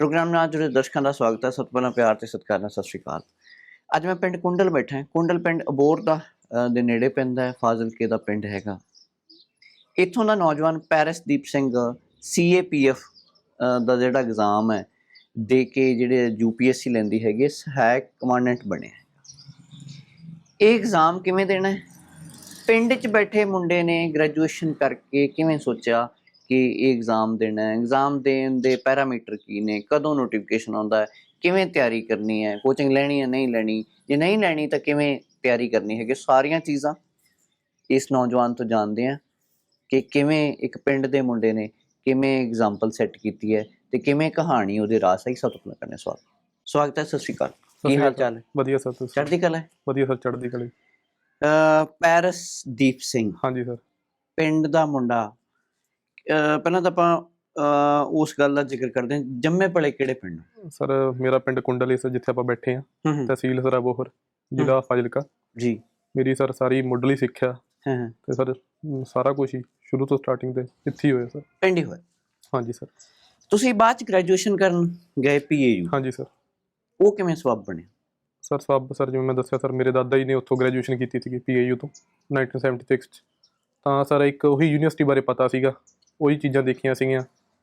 Programme ਨਾਲ ਜੁੜੇ ਦਰਸ਼ਕਾਂ ਦਾ ਸਵਾਗਤ ਹੈ। ਸਭ ਤੋਂ ਪਹਿਲਾਂ ਪਿਆਰ ਤੇ ਸਤਿਕਾਰ ਨਾਲ ਸਤਿ ਸ਼੍ਰੀ ਅਕਾਲ। ਅੱਜ ਮੈਂ ਪਿੰਡ ਕੁੰਡਲ ਬੈਠਾ ਹਾਂ। ਕੁੰਡਲ ਪਿੰਡ ਅਬੋਰ ਦਾ ਦੇ ਨੇੜੇ ਪੈਂਦਾ ਹੈ। ਫਾਜ਼ਿਲਕੇ ਦਾ ਪਿੰਡ ਹੈਗਾ। ਇੱਥੋਂ ਦਾ ਨੌਜਵਾਨ ਪੈਰਿਸਦੀਪ ਸਿੰਘ ਸੀਏਪੀਐਫ ਦਾ ਜਿਹੜਾ ਐਗਜ਼ਾਮ ਹੈ, ਦੇ ਕੇ ਜਿਹੜੇ ਯੂਪੀਐਸਸੀ ਲੈਂਦੀ ਹੈਗੀ ਸਹਾਇਕ ਕਮਾਂਡੈਂਟ ਬਣਿਆ ਹੈ। ਇਹ ਐਗਜ਼ਾਮ ਕਿਵੇਂ ਦੇਣਾ ਹੈ? ਪਿੰਡ 'ਚ ਬੈਠੇ ਮੁੰਡੇ ਨੇ ਗ੍ਰੈਜੂਏਸ਼ਨ ਕਰਕੇ ਕਿਵੇਂ ਸੋਚਿਆ? ਕਿ ਇਹ ਐਗਜ਼ਾਮ ਦੇਣਾ ਹੈ। ਐਗਜ਼ਾਮ ਦੇਣ ਦੇ ਪੈਰਾਮੀਟਰ ਕੀ ਨੇ? ਕਦੋਂ ਨੋਟੀਫਿਕੇਸ਼ਨ ਆਉਂਦਾ ਹੈ? ਕਿਵੇਂ ਤਿਆਰੀ ਕਰਨੀ ਹੈ? ਕੋਚਿੰਗ ਲੈਣੀ ਹੈ ਨਹੀਂ ਲੈਣੀ? ਜੇ ਨਹੀਂ ਲੈਣੀ ਤਾਂ ਕਿਵੇਂ ਤਿਆਰੀ ਕਰਨੀ ਹੈਗੀ? ਸਾਰੀਆਂ ਚੀਜ਼ਾਂ ਇਸ ਨੌਜਵਾਨ ਤੋਂ ਜਾਣਦੇ ਆ ਕਿ ਕਿਵੇਂ ਇੱਕ ਪਿੰਡ ਦੇ ਮੁੰਡੇ ਨੇ ਕਿਵੇਂ ਐਗਜ਼ਾਮਪਲ ਸੈੱਟ ਕੀਤੀ ਹੈ ਤੇ ਕਿਵੇਂ ਕਹਾਣੀ ਉਹਦੇ ਰਾਸ ਆਈ ਸਭ ਤੋਂ ਕਰਨੇ ਸਵਾਲ ਸਵਾਗਤ। ਹੈ ਸਤਿ ਸ਼੍ਰੀ ਅਕਾਲ। ਕੀ ਹਾਲ। ਚਾਲ? ਹੈ ਵਧੀਆ ਸਰ ਤੁਸੀਂ ਚੜ੍ਹਦੀ ਕਲਾ ਹੈ? ਵਧੀਆ ਸਰ ਚੜ੍ਹਦੀ ਕਲੀ ਅਹ ਪੈਰਿਸਦੀਪ ਸਿੰਘ। ਹਾਂਜੀ ਸਰ। ਪਿੰਡ ਦਾ ਮੁੰਡਾ ਪਹਿਲਾਂ ਤਾਂ ਆਪਾਂ ਉਸ ਗੱਲ ਦਾ ਜ਼ਿਕਰ ਕਰਦੇ ਹਾਂ ਜੰਮੇ ਪਲੇ ਕਿਹੜੇ ਪਿੰਡ? ਸਰ ਮੇਰਾ ਪਿੰਡ ਕੁੰਡਲੀ ਸਰ ਜਿੱਥੇ ਆਪਾਂ ਬੈਠੇ ਆ ਤਹਿਸੀਲ ਸਰ ਅਬੋਹਰ ਜ਼ਿਲ੍ਹਾ ਫਾਜ਼ਿਲਕਾ। ਜੀ। ਮੇਰੀ ਸਰ ਸਾਰੀ ਮੁੱਢਲੀ ਸਿੱਖਿਆ। ਹਾਂ ਤੇ ਸਰ ਸਾਰਾ ਕੁਝ ਹੀ ਸ਼ੁਰੂ ਤੋਂ ਸਟਾਰਟਿੰਗ ਤੇ ਇੱਥੇ ਹੋਇਆ ਸਰ। ਪਿੰਡ ਹੀ ਹੋਇਆ? ਹਾਂਜੀ ਸਰ। ਤੁਸੀਂ ਬਾਅਦ ਚ ਗ੍ਰੈਜੂਏਸ਼ਨ ਕਰਨ ਗਏ ਪੀਏਯੂ ਹਾਂਜੀ ਸਰ। ਉਹ ਕਿਵੇਂ ਸਬਬ ਬਣਿਆ ਸਰ ਸਭ ਸਰ ਜਿਵੇਂ ਮੈਂ ਦੱਸਿਆ ਸਰ ਮੇਰੇ ਦਾਦਾ ਜੀ ਨੇ ਉੱਥੋਂ ਗ੍ਰੈਜੂਏਸ਼ਨ ਕੀਤੀ ਸੀਗੀ ਪੀਏਯੂ ਤੋਂ 1976 ਚ। ਤਾਂ ਸਰ ਇੱਕ ਉਹੀ ਯੂਨੀਵਰਸਿਟੀ ਬਾਰੇ ਪਤਾ ਸੀਗਾ। ਉਹੀ ਚੀਜ਼ਾਂ ਦੇਖੀਆਂ ਸੀਗੀਆਂ।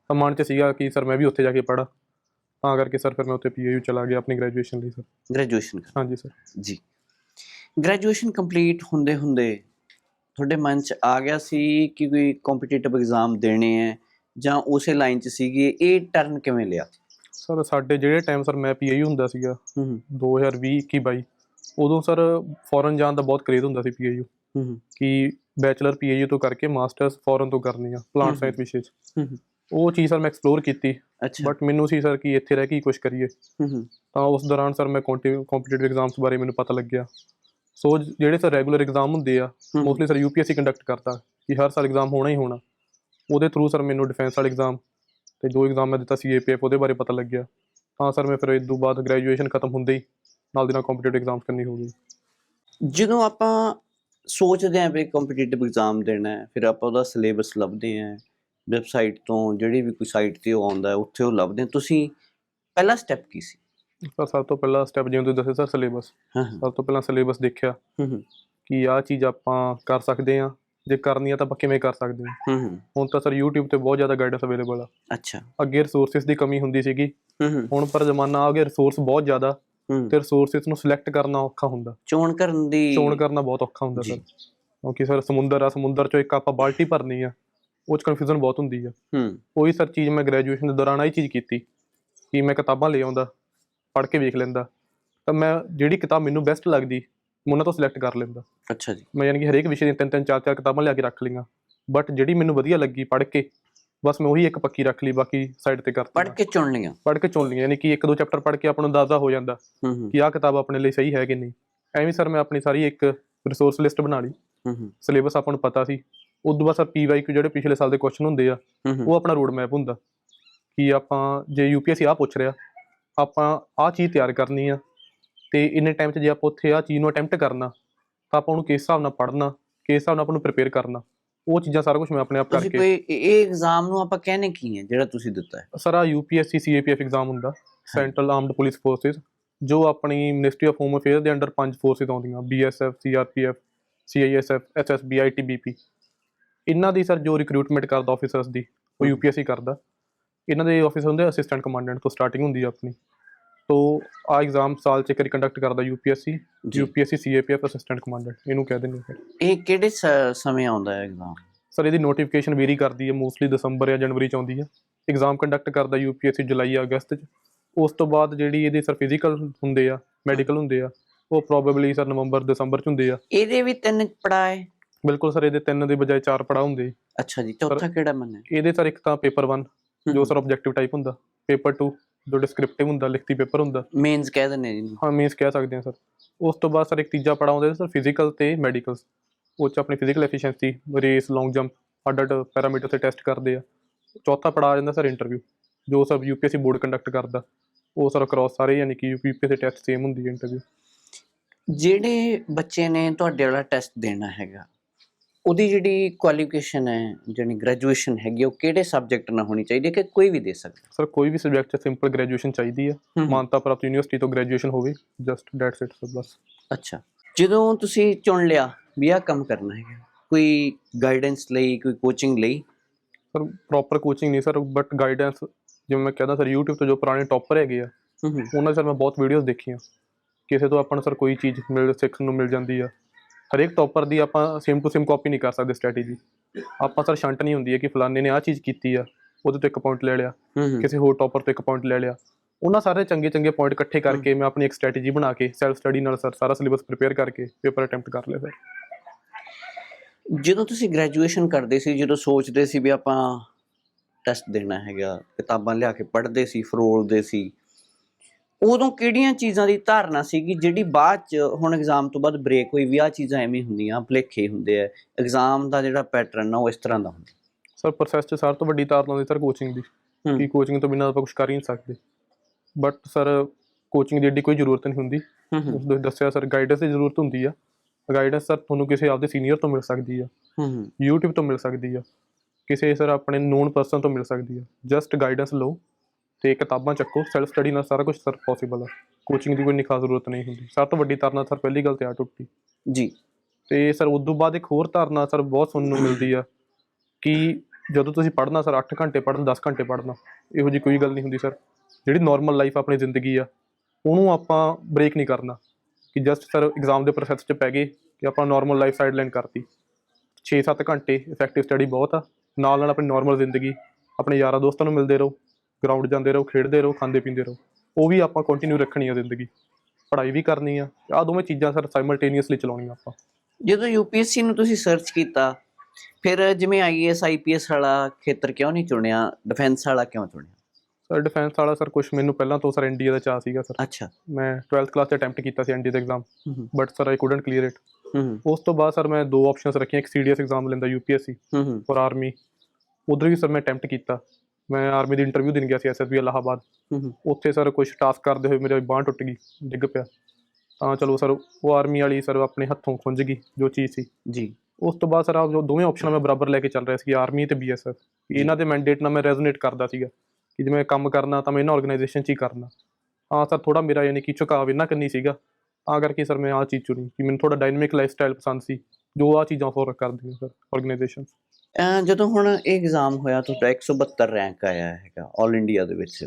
ਤਾਂ ਮਨ ਚ ਸੀਗਾ ਕਿ ਸਰ ਮੈਂ ਵੀ ਉੱਥੇ ਜਾ ਕੇ ਪੜ੍ਹਾਂ। ਤਾਂ ਕਰਕੇ ਸਰ ਫਿਰ ਮੈਂ ਉੱਥੇ ਪੀਏਯੂ ਚਲਾ ਗਿਆ ਆਪਣੀ ਗ੍ਰੈਜੂਏਸ਼ਨ ਲਈ ਸਰ। ਗ੍ਰੈਜੂਏਸ਼ਨ ਹਾਂਜੀ ਸਰ। ਜੀ। ਗ੍ਰੈਜੂਏਸ਼ਨ ਕੰਪਲੀਟ ਹੁੰਦੇ ਹੁੰਦੇ ਤੁਹਾਡੇ ਮਨ ਚ ਆ ਗਿਆ ਸੀ ਕਿ ਕੋਈ ਕੰਪੀਟੀਟਿਵ ਐਗਜ਼ਾਮ ਦੇਣੇ ਹੈ ਜਾਂ ਉਸੇ ਲਾਈਨ ਚ ਸੀਗੇ ਇਹ ਟਰਨ ਕਿਵੇਂ ਲਿਆ? ਸਰ ਸਾਡੇ ਜਿਹੜੇ ਟਾਈਮ ਸਰ ਮੈਂ ਪੀਏਯੂ ਹੁੰਦਾ ਸੀਗਾ ਹੂੰ 2020 21 22 ਉਦੋਂ ਸਰ ਫੋਰਨ ਜਾਣ ਦਾ ਬਹੁਤ ਕਰੇਜ਼ ਹੁੰਦਾ ਸੀ ਪੀਏਯੂ ਹੂੰ ਹੂੰ। ਕਿ ਬੈਚਲਰ ਪੀਏਯੂ ਤੋਂ ਕਰਕੇ ਮਾਸਟਰਸ ਫੋਰਨ ਤੋਂ ਕਰਨੀ ਆ ਪਲਾਂਟ। ਸਾਇੰਸ ਵਿਸ਼ੇ 'ਚ। ਉਹ ਚੀਜ਼ ਸਰ ਮੈਂ ਐਕਸਪਲੋਰ ਕੀਤੀ ਬਟ ਮੈਨੂੰ ਸੀ ਸਰ ਕਿ ਇੱਥੇ ਰਹਿ ਕੇ ਹੀ ਕੁਝ ਕਰੀਏ। ਤਾਂ ਉਸ ਦੌਰਾਨ ਸਰ ਮੈਂ ਕੰਪੀਟੀਟਿਵ ਐਗਜ਼ਾਮਸ ਬਾਰੇ ਮੈਨੂੰ ਪਤਾ ਲੱਗਿਆ। ਸੋ ਜਿਹੜੇ ਸਰ ਰੈਗੂਲਰ ਐਗਜ਼ਾਮ ਹੁੰਦੇ ਆ। ਮੋਸਟਲੀ ਸਰ ਯੂਪੀਐਸਸੀ ਕੰਡਕਟ ਕਰਦਾ ਕਿ ਹਰ ਸਾਲ ਐਗਜ਼ਾਮ ਹੋਣਾ ਹੀ ਹੋਣਾ। ਉਹਦੇ ਥਰੂ ਸਰ ਮੈਨੂੰ ਡਿਫੈਂਸ ਵਾਲੇ ਐਗਜ਼ਾਮ ਤੇ ਜੋ ਐਗਜ਼ਾਮ ਮੈਂ ਦਿੱਤਾ ਸੀ ਏਪੀਐਫ ਉਹਦੇ ਬਾਰੇ ਪਤਾ ਲੱਗਿਆ। ਤਾਂ ਸਰ ਮੈਂ ਫਿਰ ਇਸ ਤੋਂ ਬਾਅਦ ਗ੍ਰੈਜੂਏਸ਼ਨ ਖਤਮ ਹੁੰਦੇ ਹੀ ਨਾਲ ਦੀ ਨਾਲ ਕੰਪੀਟੀਟਿਵ ਐਗਜ਼ਾਮਸ ਕਰਨੀ ਹੋ ਗਈ। ਜਦੋਂ ਆਪਾਂ ਸੋਚਦੇ ਆਂ ਵੀ ਕੰਪੀਟੀਟਿਵ ਐਗਜ਼ਾਮ ਦੇਣਾ ਹੈ ਫਿਰ ਆਪਾਂ ਉਹਦਾ ਸਿਲੇਬਸ ਲੱਭਦੇ ਆਂ ਵੈਬਸਾਈਟ ਤੋਂ ਜਿਹੜੀ ਵੀ ਕੋਈ ਸਾਈਟ ਤੇ ਉਹ ਆਉਂਦਾ ਉੱਥੇ ਉਹ ਲੱਭਦੇ ਆਂ ਤੁਸੀਂ ਪਹਿਲਾ ਸਟੈਪ ਕੀ ਸੀ? ਸਰ ਸਭ ਤੋਂ ਪਹਿਲਾ ਸਟੈਪ ਜਿਵੇਂ ਤੁਸੀਂ ਦੱਸਿਆ ਸਰ ਸਿਲੇਬਸ ਸਭ ਤੋਂ ਪਹਿਲਾਂ ਸਿਲੇਬਸ ਦੇਖਿਆ ਕਿ ਆਹ ਚੀਜ਼ ਆਪਾਂ ਕਰ ਸਕਦੇ ਹਾਂ ਜੇ ਕਰਨੀ ਆ ਤਾਂ ਆਪਾਂ ਕਿਵੇਂ ਕਰ ਸਕਦੇ ਹਾਂ। ਹੂੰ ਹੂੰ। ਹੁਣ ਤਾਂ ਸਰ YouTube ਤੇ ਬਹੁਤ ਜ਼ਿਆਦਾ ਗਾਈਡੈਂਸ ਅਵੇਲੇਬਲ ਆ। ਅੱਛਾ। ਅੱਗੇ ਰਿਸੋਰਸਸ ਦੀ ਕਮੀ ਹੁੰਦੀ ਸੀਗੀ। ਹੂੰ ਹੂੰ। ਹੁਣ ਪਰ ਜ਼ਮਾਨਾ ਆ ਗਿਆ ਰਿਸੋਰਸ ਬਹੁਤ ਜ਼ਿਆਦਾ। ਤੇ ਰਿਸੋਰਸਸ ਨੂੰ ਸਿਲੈਕਟ ਕਰਨਾ ਔਖਾ ਹੁੰਦਾ। ਚੋਣ ਕਰਨ ਦੀ ਚੋਣ ਕਰਨਾ ਬਹੁਤ ਔਖਾ ਹੁੰਦਾ। ਸਰ। ਕਿਉਂਕਿ ਸਰ ਸਮੁੰਦਰ ਆ ਸਮੁੰਦਰ ਚੋਂ ਇੱਕ ਆਪਾਂ ਬਾਲਟੀ ਭਰਨੀ ਆ ਉਹ ਚ ਕਨਫਿਊਜ਼ਨ ਬਹੁਤ ਹੁੰਦੀ ਆ। ਹੂੰ। ਉਹੀ ਸਰ ਚੀਜ਼ ਮੈਂ ਗ੍ਰੈਜੂਏਸ਼ਨ ਦੇ ਦੌਰਾਨ ਆਹੀ ਚੀਜ਼ ਕੀਤੀ ਕਿ ਮੈਂ ਕਿਤਾਬਾਂ ਲੈ ਆਉਂਦਾ ਪੜ੍ਹ ਕੇ ਵੇਖ ਲੈਂਦਾ। ਤਾਂ ਮੈਂ ਜਿਹੜੀ ਕਿਤਾਬ ਮੈਨੂੰ ਬੈਸਟ ਲੱਗਦੀ ਮੈਂ ਉਹਨਾਂ ਤੋਂ ਸਿਲੈਕਟ ਕਰ ਲੈਂਦਾ। ਅੱਛਾ ਜੀ। ਮੈਂ ਯਾਨੀ ਕਿ ਹਰੇਕ ਵਿਸ਼ੇ ਦੀਆਂ ਤਿੰਨ ਤਿੰਨ ਚਾਰ ਚਾਰ ਕਿਤਾਬਾਂ ਲਿਆ ਕੇ ਰੱਖ ਲਈਆਂ। ਬਟ ਜਿਹੜੀ ਮੈਨੂੰ ਵਧੀਆ ਲੱਗੀ ਪੜ੍ਹ ਕੇ ਬਸ ਮੈਂ ਉਹੀ ਇੱਕ ਪੱਕੀ ਰੱਖ ਲਈ ਬਾਕੀ ਸਾਈਡ ਤੇ ਕਰਤੀ ਪੜ੍ਹ ਕੇ ਚੁਣ ਲਿਆ ਪੜ੍ਹ ਕੇ ਚੁਣ ਲਈਆਂ ਯਾਨੀ ਕਿ ਇੱਕ ਦੋ ਚੈਪਟਰ ਪੜ੍ਹ ਕੇ ਆਪਾਂ ਨੂੰ ਅੰਦਾਜ਼ਾ ਹੋ ਜਾਂਦਾ ਕਿ ਆਹ ਕਿਤਾਬ ਆਪਣੇ ਲਈ ਸਹੀ ਹੈ ਕਿ ਨਹੀਂ। ਐਵੇਂ ਸਰ ਮੈਂ ਆਪਣੀ ਸਾਰੀ ਇੱਕ ਰਿਸੋਰਸ ਲਿਸਟ ਬਣਾ ਲਈ। ਹੂੰ ਸਿਲੇਬਸ ਆਪਾਂ ਨੂੰ ਪਤਾ ਸੀ। ਉਸ ਤੋਂ ਬਾਅਦ ਸਰ ਪੀਵਾਈਕਿਊ ਜਿਹੜੇ ਪਿਛਲੇ ਸਾਲ ਦੇ ਕੁਐਸਚਨ ਹੁੰਦੇ ਆ ਉਹ ਆਪਣਾ ਰੋਡ ਮੈਪ ਹੁੰਦਾ ਕਿ ਆਪਾਂ ਜੇ ਯੂਪੀਐਸਸੀ ਆ ਪੁੱਛ ਰਿਹਾ ਆਪਾਂ ਆਹ ਚੀਜ਼ ਤਿਆਰ ਕਰਨੀ ਆ ਤੇ ਇੰਨੇ ਟਾਈਮ 'ਚ ਜੇ ਆਪਾਂ ਉੱਥੇ ਆਹ ਚੀਜ਼ ਨੂੰ ਅਟੈਂਪਟ ਕਰਨਾ ਤਾਂ ਆਪਾਂ ਉਹਨੂੰ ਕਿਸ ਹਿਸਾਬ ਨਾਲ ਪੜ੍ਹਨਾ ਕਿਸ ਹਿਸਾਬ ਨਾਲ ਆਪਾਂ ਨੂੰ ਪ੍ਰਿਪੇਅਰ ਕਰਨਾ। ਉਹ ਚੀਜ਼ਾਂ ਸਾਰਾ ਕੁਝ ਮੈਂ ਆਪਣੇ ਆਪ ਤੁਸੀਂ ਕਰਕੇ ਕੋਈ ਇਹ- ਐਗਜ਼ਾਮ ਨੂੰ ਆਪਾਂ ਕਹਿੰਦੇ ਕੀ ਹੈ ਜਿਹੜਾ ਤੁਸੀਂ ਦਿੱਤਾ ਹੈ? ਸਰ ਯੂਪੀਐਸਸੀ ਸੀਏਪੀਐਫ ਐਗਜ਼ਾਮ ਹੁੰਦਾ ਸੈਂਟਰਲ ਆਰਮਡ ਪੁਲਿਸ ਫੋਰਸਿਸ ਜੋ ਆਪਣੀ ਮਿਨਿਸਟਰੀ ਆਫ ਹੋਮ ਅਫੇਅਰ ਦੇ ਅੰਡਰ ਪੰਜ ਫੋਰਸਿਸ ਆਉਂਦੀਆਂ BSF CRPF CISF SSB ITBP ਇਹਨਾਂ ਦੀ ਸਰ ਜੋ ਰਿਕਰੂਟਮੈਂਟ ਕਰਦਾ ਆਫੀਸਰਸ ਦੀ ਉਹ। ਯੂਪੀਐਸਸੀ ਕਰਦਾ। ਇਹਨਾਂ ਦੇ ਆਫਿਸ ਹੁੰਦੇ ਅਸਿਸਟੈਂਟ ਕਮਾਂਡੈਂਟ ਤੋਂ ਸਟਾਰਟਿੰਗ ਹੁੰਦੀ ਆ ਆਪਣੀ। ਤੋਂ ਆ ਐਗਜ਼ਾਮ ਸਾਲ ਚ ਇੱਕ ਵਾਰੀ ਕੰਡਕਟ ਕਰਦਾ ਯੂਪੀਐਸਸੀ ਜੀ। ਯੂਪੀਐਸਸੀ ਸੀਏਪੀਐਫ ਅਸਿਸਟੈਂਟ ਕਮਾਂਡੈਂਟ ਇਹਨੂੰ ਕਹਿ ਦਿੰਦੇ ਫਿਰ। ਇਹ ਕਿਹੜੇ ਸ- ਸਮੇਂ ਆਉਂਦਾ ਹੈ ਐਗਜ਼ਾਮ ਸਰ ਇਹਦੀ ਨੋਟੀਫਿਕੇਸ਼ਨ ਵੇਰੀ ਕਰਦੀ ਹੈ ਮੋਸਟਲੀ ਦਸੰਬਰ ਜਾਂ ਜਨਵਰੀ ਚ ਆਉਂਦੀ ਹੈ। ਐਗਜ਼ਾਮ ਕੰਡਕਟ ਕਰਦਾ ਯੂਪੀਐਸਸੀ ਜੁਲਾਈ ਜਾਂ ਅਗਸਤ ਚ। ਉਸ ਤੋਂ ਬਾਅਦ ਜਿਹੜੀ ਇਹਦੇ ਸਰ ਫਿਜ਼ੀਕਲ ਹੁੰਦੇ ਆ ਮੈਡੀਕਲ ਹੁੰਦੇ ਆ ਉਹ ਪ੍ਰੋਬੇਬਲੀ ਸਰ ਨਵੰਬਰ ਦਸੰਬਰ ਚ ਹੁੰਦੇ ਆ। ਇਹਦੇ ਵੀ ਤਿੰਨ ਪੜਾਏ ਬਿਲਕੁਲ ਸਰ ਇਹਦੇ ਤਿੰਨ ਦੇ ਬਜਾਏ ਚਾਰ ਪੜਾ ਹੁੰਦੇ। ਅੱਛਾ ਜੀ ਚੌਥਾ ਕਿਹੜਾ ਮੰਨੇ ਇਹਦੇ ਸਰ ਇੱਕ ਤਾਂ ਪੇਪਰ 1 ਜੋ ਸਰ ਆਬਜੈਕਟਿਵ ਟਾਈਪ ਹੁੰਦਾ ਪੇਪਰ 2 ਜੋ ਡਿਸਕ੍ਰਿਪਟਿਵ ਹੁੰਦਾ ਲਿਖਤੀ ਪੇਪਰ ਹੁੰਦਾ। ਮੇਨਸ ਕਹਿ ਦਿੰਦੇ ਨੇ ਜੀ ਹਾਂ ਮੀਨਸ ਕਹਿ ਸਕਦੇ ਹਾਂ ਸਰ ਉਸ ਤੋਂ ਬਾਅਦ ਸਰ ਇੱਕ ਤੀਜਾ ਪੜਾ ਹੁੰਦਾ ਸਰ ਫਿਜ਼ੀਕਲ ਤੇ ਮੈਡੀਕਲਸ ਉਹ ਚ ਆਪਣੀ physical efficiency race long jump ਅੱਡ ਅੱਡ ਪੈਰਾਮੀਟਰ ਤੇ ਟੈਸਟ ਕਰਦੇ ਆ। ਚੌਥਾ ਪੜਾ ਆ ਜਾਂਦਾ ਸਰ ਇੰਟਰਵਿਊ ਜੋ ਸਭ ਯੂਪੀਐਸਸੀ ਬੋਰਡ ਕੰਡਕਟ ਕਰਦਾ। ਉਹ ਸਰ ਅਕ੍ਰੋਸ ਸਾਰੇ ਯਾਨੀ ਕਿ ਯੂਪੀਐਸਸੀ ਟੈਸਟ ਸੇਮ ਹੁੰਦੀ ਹੈ ਇੰਟਰਵਿਊ ਜਿਹੜੇ ਬੱਚੇ ਨੇ ਤੁਹਾਡੇ ਵਾਲਾ ਟੈਸਟ ਦੇਣਾ ਹੈਗਾ ਉਹਦੀ ਜਿਹੜੀ ਕੁਆਲੀਫਿਕੇਸ਼ਨ ਹੈ ਜਿਹੜੀ ਗ੍ਰੈਜੂਏਸ਼ਨ ਹੈਗੀ ਆ, ਉਹ ਕਿਹੜੇ ਸਬਜੈਕਟ ਨਾਲ ਹੋਣੀ ਚਾਹੀਦੀ ਹੈ ਕਿ ਕੋਈ ਵੀ ਦੇ ਸਕਦਾ ਸਰ ਕੋਈ ਵੀ ਸਬਜੈਕਟ 'ਚ ਸਿੰਪਲ ਗ੍ਰੈਜੂਏਸ਼ਨ ਚਾਹੀਦੀ ਆ ਹਮ। ਮਾਨਤਾ ਪ੍ਰਾਪਤ ਯੂਨੀਵਰਸਿਟੀ ਤੋਂ ਗ੍ਰੈਜੂਏਸ਼ਨ ਹੋਵੇ ਜਸਟ ਦੈਟਸ ਇਟ ਸਰ ਬਸ। ਅੱਛਾ। ਜਦੋਂ ਤੁਸੀਂ ਚੁਣ ਲਿਆ ਵੀ ਆਹ ਕੰਮ ਕਰਨਾ ਹੈ ਕੋਈ ਗਾਈਡੈਂਸ ਲਈ ਕੋਈ ਕੋਚਿੰਗ ਲਈ? ਸਰ ਪ੍ਰੋਪਰ ਕੋਚਿੰਗ ਨਹੀਂ ਸਰ ਬਟ ਗਾਈਡੈਂਸ ਜਿਵੇਂ ਮੈਂ ਕਹਿੰਦਾ ਸਰ YouTube ਤੋਂ ਜੋ ਪੁਰਾਣੇ ਟੌਪਰ ਹੈਗੇ ਆ ਹੂੰ ਹੂੰ। ਉਹਨਾਂ ਸਰ ਮੈਂ ਬਹੁਤ ਵੀਡੀਓਜ਼ ਦੇਖੀਆਂ। ਕਿਸੇ ਤੋਂ ਆਪਾਂ ਨੂੰ ਸਰ ਕੋਈ ਚੀਜ਼ ਮਿਲ ਸਿੱਖਣ ਨੂੰ ਮਿਲ ਜਾਂਦੀ ਆ। ਹਰੇਕ ਟੌਪਰ ਦੀ ਆਪਾਂ ਸੇਮ ਟੂ ਸੇਮ ਕਾਪੀ ਨਹੀਂ ਕਰ ਸਕਦੇ ਸਟ੍ਰੈਟੇਜੀ ਆਪਾਂ ਸਰ ਸ਼ੰਟ ਨਹੀਂ ਹੁੰਦੀ ਹੈ ਕਿ ਫਲਾਣੇ ਨੇ ਆਹ ਚੀਜ਼ ਕੀਤੀ ਆ ਉਹਦੇ ਤੋਂ ਇੱਕ ਪੁਆਇੰਟ ਲੈ ਲਿਆ ਕਿਸੇ ਹੋਰ ਟੌਪਰ ਤੋਂ ਇੱਕ ਪੁਆਇੰਟ ਲੈ ਲਿਆ। ਉਹਨਾਂ ਸਾਰੇ ਚੰਗੇ ਚੰਗੇ ਪੁਆਇੰਟ ਇਕੱਠੇ ਕਰਕੇ ਮੈਂ ਆਪਣੀ ਇੱਕ ਸਟ੍ਰੈਟੇਜੀ ਬਣਾ ਕੇ ਸੈਲਫ ਸਟੱਡੀ ਨਾਲ ਸਰ ਸਾਰਾ ਸਿਲੇਬਸ ਪ੍ਰਿਪੇਅਰ ਕਰਕੇ ਪੇਪਰ ਅਟੈਂਪਟ ਕਰ ਲਿਆ ਸਰ ਜਦੋਂ ਤੁਸੀਂ ਗ੍ਰੈਜੂਏਸ਼ਨ ਕਰਦੇ ਸੀ ਜਦੋਂ ਸੋਚਦੇ ਸੀ ਵੀ ਆਪਾਂ ਟੈਸਟ ਦੇਣਾ ਹੈਗਾ ਕਿਤਾਬਾਂ ਲਿਆ ਕੇ ਪੜ੍ਹਦੇ ਸੀ ਫਰੋਲਦੇ ਸੀ ਉਦੋਂ ਕਿਹੜੀਆਂ ਚੀਜ਼ਾਂ ਦੀ ਧਾਰਨਾ ਸੀਗੀ ਜਿਹੜੀ ਬਾਅਦ ਚ ਹੁਣ ਐਗਜ਼ਾਮ ਤੋਂ ਬਾਅਦ ਬ੍ਰੇਕ ਹੋਈ ਵੀ ਆਹ ਚੀਜ਼ਾਂ ਐਵੇਂ ਹੁੰਦੀਆਂ ਭੁਲੇਖੇ ਹੁੰਦੇ ਆ ਐਗਜ਼ਾਮ ਦਾ ਜਿਹੜਾ ਪੈਟਰਨ ਆ ਉਹ ਇਸ ਤਰ੍ਹਾਂ ਦਾ ਹੁੰਦਾ। ਸਰ ਪ੍ਰੋਸੈਸ 'ਚ ਸਾਰ ਤੋਂ ਵੱਡੀ ਤਾਰਨ ਹੁੰਦੀ ਸਰ ਕੋਚਿੰਗ ਦੀ। ਕਿ ਕੋਚਿੰਗ ਤੋਂ ਬਿਨਾਂ ਆਪਾਂ ਕੁਝ ਕਰ ਹੀ ਨਹੀਂ ਸਕਦੇ। ਬਟ ਸਰ ਕੋਚਿੰਗ ਦੀ ਏਡੀ ਕੋਈ ਜ਼ਰੂਰਤ ਨਹੀਂ ਹੁੰਦੀ। ਉਸ ਦੇ ਦੱਸਿਆ ਸਰ ਗਾਈਡੈਂਸ ਦੀ ਜ਼ਰੂਰਤ ਹੁੰਦੀ ਆ। ਗਾਈਡੈਂਸ ਸਰ ਤੁਹਾਨੂੰ ਕਿਸੇ ਆਪਦੇ ਸੀਨੀਅਰ ਤੋਂ ਮਿਲ ਸਕਦੀ ਆ। ਹੂੰ ਹੂੰ। YouTube ਤੋਂ ਮਿਲ ਸਕਦੀ ਆ। ਕਿਸੇ ਸਰ ਆਪਣੇ ਨੋਨ ਪਰਸਨ ਤੋਂ ਮਿਲ ਸਕਦੀ ਆ। ਜਸਟ ਗਾਈਡੈਂਸ ਲਓ। ਤੇ ਕਿਤਾਬਾਂ ਚੱਕੋ ਸੈਲਫ ਸਟੱਡੀ ਨਾਲ ਸਾਰਾ ਕੁਝ ਸਰ ਪੋਸੀਬਲ ਆ। ਕੋਚਿੰਗ ਦੀ ਕੋਈ ਨਹੀਂ ਖਾਸ ਜ਼ਰੂਰਤ ਨਹੀਂ ਹੁੰਦੀ। ਸਭ ਤੋਂ ਵੱਡੀ ਧਾਰਨਾ ਸਰ ਪਹਿਲੀ ਗੱਲ ਤੇ ਆ ਟੁੱਟੀ। ਜੀ। ਤੇ ਸਰ ਉਸ ਤੋਂ ਬਾਅਦ ਇੱਕ ਹੋਰ ਧਾਰਨਾ ਸਰ ਬਹੁਤ ਸੁਣਨ ਨੂੰ ਮਿਲਦੀ ਆ ਕਿ ਜਦੋਂ ਤੁਸੀਂ ਪੜ੍ਹਨਾ ਸਰ 8 ਘੰਟੇ ਪੜ੍ਹਨਾ 10 ਘੰਟੇ ਪੜ੍ਹਨਾ ਇਹੋ ਜੀ ਕੋਈ ਗੱਲ ਨਹੀਂ ਹੁੰਦੀ ਸਰ ਜਿਹੜੀ ਨਾਰਮਲ ਲਾਈਫ ਆਪਣੀ ਜ਼ਿੰਦਗੀ ਆ ਉਹਨੂੰ ਆਪਾਂ ਬ੍ਰੇਕ ਨਹੀਂ ਕਰਨਾ। ਕਿ ਜਸਟ ਸਰ ਐਗਜ਼ਾਮ ਦੇ ਪ੍ਰੋਸੈਸ 'ਚ ਪੈ ਗਏ ਕਿ ਆਪਾਂ ਨਾਰਮਲ ਲਾਈਫ ਸਾਈਡਲਾਈਨ ਕਰਤੀ। 6-7 ਘੰਟੇ ਇਫੈਕਟਿਵ ਸਟੱਡੀ ਬਹੁਤ ਆ। ਨਾਲ ਨਾਲ ਆਪਣੀ ਨਾਰਮਲ ਜ਼ਿੰਦਗੀ ਆਪਣੇ ਯਾਰਾਂ ਦੋਸਤਾਂ ਨੂੰ ਮਿਲਦੇ ਰਹੋ। ਗਰਾਊਂਡ ਜਾਂਦੇ ਰਹੋ ਖੇਡਦੇ ਰਹੋ ਖਾਂਦੇ ਪੀਂਦੇ ਰਹੋ। ਉਹ ਵੀ ਆਪਾਂ ਕੰਟੀਨਿਊ ਰੱਖਣੀ ਆ ਜ਼ਿੰਦਗੀ। ਪੜ੍ਹਾਈ ਵੀ ਕਰਨੀ ਆ। ਆਹ ਦੋਵੇਂ ਚੀਜ਼ਾਂ ਸਰ ਸਾਈਮਲਟੇਨੀਅਸਲੀ ਚਲਾਉਣੀਆਂ ਆਪਾਂ। ਜਦੋਂ ਯੂਪੀਐਸਸੀ ਨੂੰ ਤੁਸੀਂ ਸਰਚ ਕੀਤਾ ਫਿਰ ਜਿਵੇਂ ਆਈਏਐਸ ਆਈਪੀਐਸ ਵਾਲਾ ਖੇਤਰ ਕਿਉਂ ਨਹੀਂ ਚੁਣਿਆ? ਡਿਫੈਂਸ ਵਾਲਾ ਕਿਉਂ ਚੁਣਿਆ? ਸਰ ਡਿਫੈਂਸ ਵਾਲਾ ਸਰ ਕੁਝ ਮੈਨੂੰ ਪਹਿਲਾਂ ਤੋਂ ਸਰ ਐਨਡੀਏ ਦਾ ਚਾਹ ਸੀਗਾ ਸਰ। ਅੱਛਾ। ਮੈਂ 12th ਕਲਾਸ 'ਚ ਅਟੈਂਪਟ ਕੀਤਾ ਸੀ NDA the exam but sir I couldn't clear it ਉਸ ਤੋਂ ਬਾਅਦ ਸਰ ਮੈਂ ਦੋ ਆਪਸ਼ਨਸ ਰੱਖੀਆਂ। ਇੱਕ ਸੀਡੀਐਸ ਐਗਜ਼ਾਮ ਲੈਂਦਾ ਯੂਪੀਐਸਸੀ ਫॉर ਆਰਮੀ ਉਧਰ ਵੀ ਸਰ ਮੈਂ ਅਟੈਂਪਟ ਕੀਤਾ। ਮੈਂ ਆਰਮੀ ਦੀ ਇੰਟਰਵਿਊ ਦੇਣ ਗਿਆ ਸੀ ਐਸਐਸਬੀ ਹੂੰ ਉੱਥੇ ਸਰ ਕੁਝ ਟਾਸਕ ਕਰਦੇ ਹੋਏ ਮੇਰੇ ਬਾਂਹ ਟੁੱਟ ਗਈ ਡਿੱਗ ਪਿਆ। ਤਾਂ ਚਲੋ ਸਰ ਉਹ ਆਰਮੀ ਵਾਲੀ ਸਰ ਆਪਣੇ ਹੱਥੋਂ ਖੁੰਝ ਗਈ ਜੋ ਚੀਜ਼ ਸੀ। ਜੀ। ਉਸ ਤੋਂ ਬਾਅਦ ਸਰ ਆਪ ਜੋ ਦੋਵੇਂ ਆਪਸ਼ਨਾਂ ਮੈਂ ਬਰਾਬਰ ਲੈ ਕੇ ਚੱਲ ਰਿਹਾ ਸੀ ਆਰਮੀ ਤੇ ਬੀਐਸਐਫ ਇਹਨਾਂ ਦੇ ਮੈਂਡੇਟ ਨਾਲ ਮੈਂ ਰੈਜ਼ੋਨੇਟ ਕਰਦਾ ਸੀਗਾ ਕਿ ਜਿਵੇਂ ਕੰਮ ਕਰਨਾ ਤਾਂ ਮੈਂ ਇਹਨਾਂ ਆਰਗੇਨਾਈਜੇਸ਼ਨ 'ਚ ਹੀ ਕਰਨਾ। ਹਾਂ ਸਰ ਥੋੜਾ ਮੇਰਾ ਯਾਨੀ ਕਿ ਝੁਕਾਅ ਇਹਨਾਂ ਕੰਨੀ ਸੀਗਾ। ਤਾਂ ਕਰਕੇ ਸਰ ਮੈਂ ਆਹ ਚੀਜ਼ ਚੁਣੀ ਕਿ ਮੈਨੂੰ ਥੋੜਾ ਡਾਇਨਾਮਿਕ ਲਾਈਫ ਸਟਾਈਲ ਪਸੰਦ ਸੀ ਜੋ ਆਹ ਚੀਜ਼ਾਂ ਆਫਰ ਕਰਦੀਆਂ ਸਰ ਆਰਗੇਨਾਈਜੇਸ਼ਨ ਅਹ ਜਦੋਂ ਹੁਣ ਇਹ ਐਗਜ਼ਾਮ ਹੋਇਆ ਤੁਹਾਡਾ 172 ਰੈਂਕ ਆਇਆ ਹੈਗਾ 올 ਇੰਡੀਆ ਦੇ ਵਿੱਚ।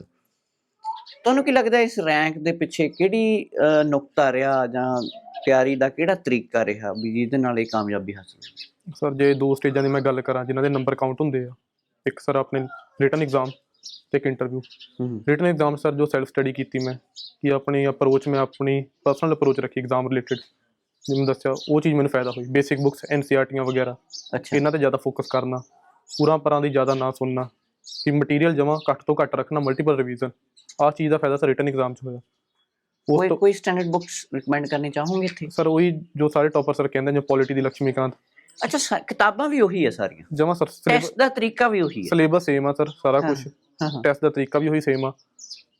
ਤੁਹਾਨੂੰ ਕੀ ਲੱਗਦਾ ਇਸ ਰੈਂਕ ਦੇ ਪਿੱਛੇ ਕਿਹੜੀ ਨੁਕਤਾ ਰਿਹਾ ਜਾਂ ਤਿਆਰੀ ਦਾ ਕਿਹੜਾ ਤਰੀਕਾ ਰਿਹਾ ਵੀ ਜਿਹਦੇ ਨਾਲ ਇਹ ਕਾਮਯਾਬੀ ਹਾਸਲ ਹੋਈ? ਸਰ ਜੇ ਦੋ ਸਟੇਜਾਂ ਦੀ ਮੈਂ ਗੱਲ ਕਰਾਂ ਜਿਨ੍ਹਾਂ ਦੇ ਨੰਬਰ ਕਾਊਂਟ ਹੁੰਦੇ ਆ ਇੱਕ ਸਰ ਆਪਣੇ ਰਿਟਨ ਐਗਜ਼ਾਮ ਤੇ ਇੱਕ ਇੰਟਰਵਿਊ ਰਿਟਨ ਐਗਜ਼ਾਮ ਸਰ ਜੋ ਸੈਲਫ ਸਟੱਡੀ ਕੀਤੀ ਮੈਂ ਕਿ ਆਪਣੀ ਅਪਰੋਚ ਮੈਂ ਆਪਣੀ ਪਰਸਨਲ ਅਪਰੋਚ ਰੱਖੀ ਐਗਜ਼ਾਮ ਰਿਲੇਟਡ ਜਿਵੇਂ ਦੱਸਿਆ ਉਹ ਚੀਜ਼ ਮੈਨੂੰ ਫਾਇਦਾ ਹੋਈ ਬੇਸਿਕ ਬੁੱਕਸ ਐਨਸੀਆਰਟੀਆਂ ਵਗੈਰਾ। ਅੱਛਾ। ਇਹਨਾਂ ਤੇ ਜ਼ਿਆਦਾ ਫੋਕਸ ਕਰਨਾ ਪੂਰਾ ਪਰਾਂ ਦੀ ਜ਼ਿਆਦਾ ਨਾ ਸੁਣਨਾ ਕਿ ਮਟੀਰੀਅਲ ਜਮਾ ਘੱਟ ਤੋਂ ਘੱਟ ਰੱਖਣਾ ਮਲਟੀਪਲ ਰਿਵੀਜ਼ਨ ਆ ਚੀਜ਼ ਦਾ ਫਾਇਦਾ ਸਰ ਰਿਟਨ ਐਗਜ਼ਾਮ 'ਚ ਹੋਇਆ। ਕੋਈ ਕੋਈ ਸਟੈਂਡਰਡ ਬੁੱਕਸ ਰეკਮੈਂਡ ਕਰਨੀ ਚਾਹੋਗੇ ਇੱਥੇ? ਸਰ ਉਹੀ ਜੋ ਸਾਰੇ ਟੌਪਰ ਸਰ ਕਹਿੰਦੇ ਨੇ ਪੋਲਿਟੀ ਦੀ ਲక్ష్ਮੀਕਾਂਤ ਅੱਛਾ ਕਿਤਾਬਾਂ ਵੀ ਉਹੀ ਹੈ ਸਾਰੀਆਂ? ਜਮਾ ਸਰ ਟੈਸਟ ਦਾ ਤਰੀਕਾ ਵੀ ਉਹੀ ਹੈ? ਸਿਲੇਬਸ ਸੇਮ ਆ ਸਰ ਸਾਰਾ ਕੁਝ ਟੈਸਟ ਦਾ ਤਰੀਕਾ ਵੀ ਉਹੀ ਸੇਮ ਆ।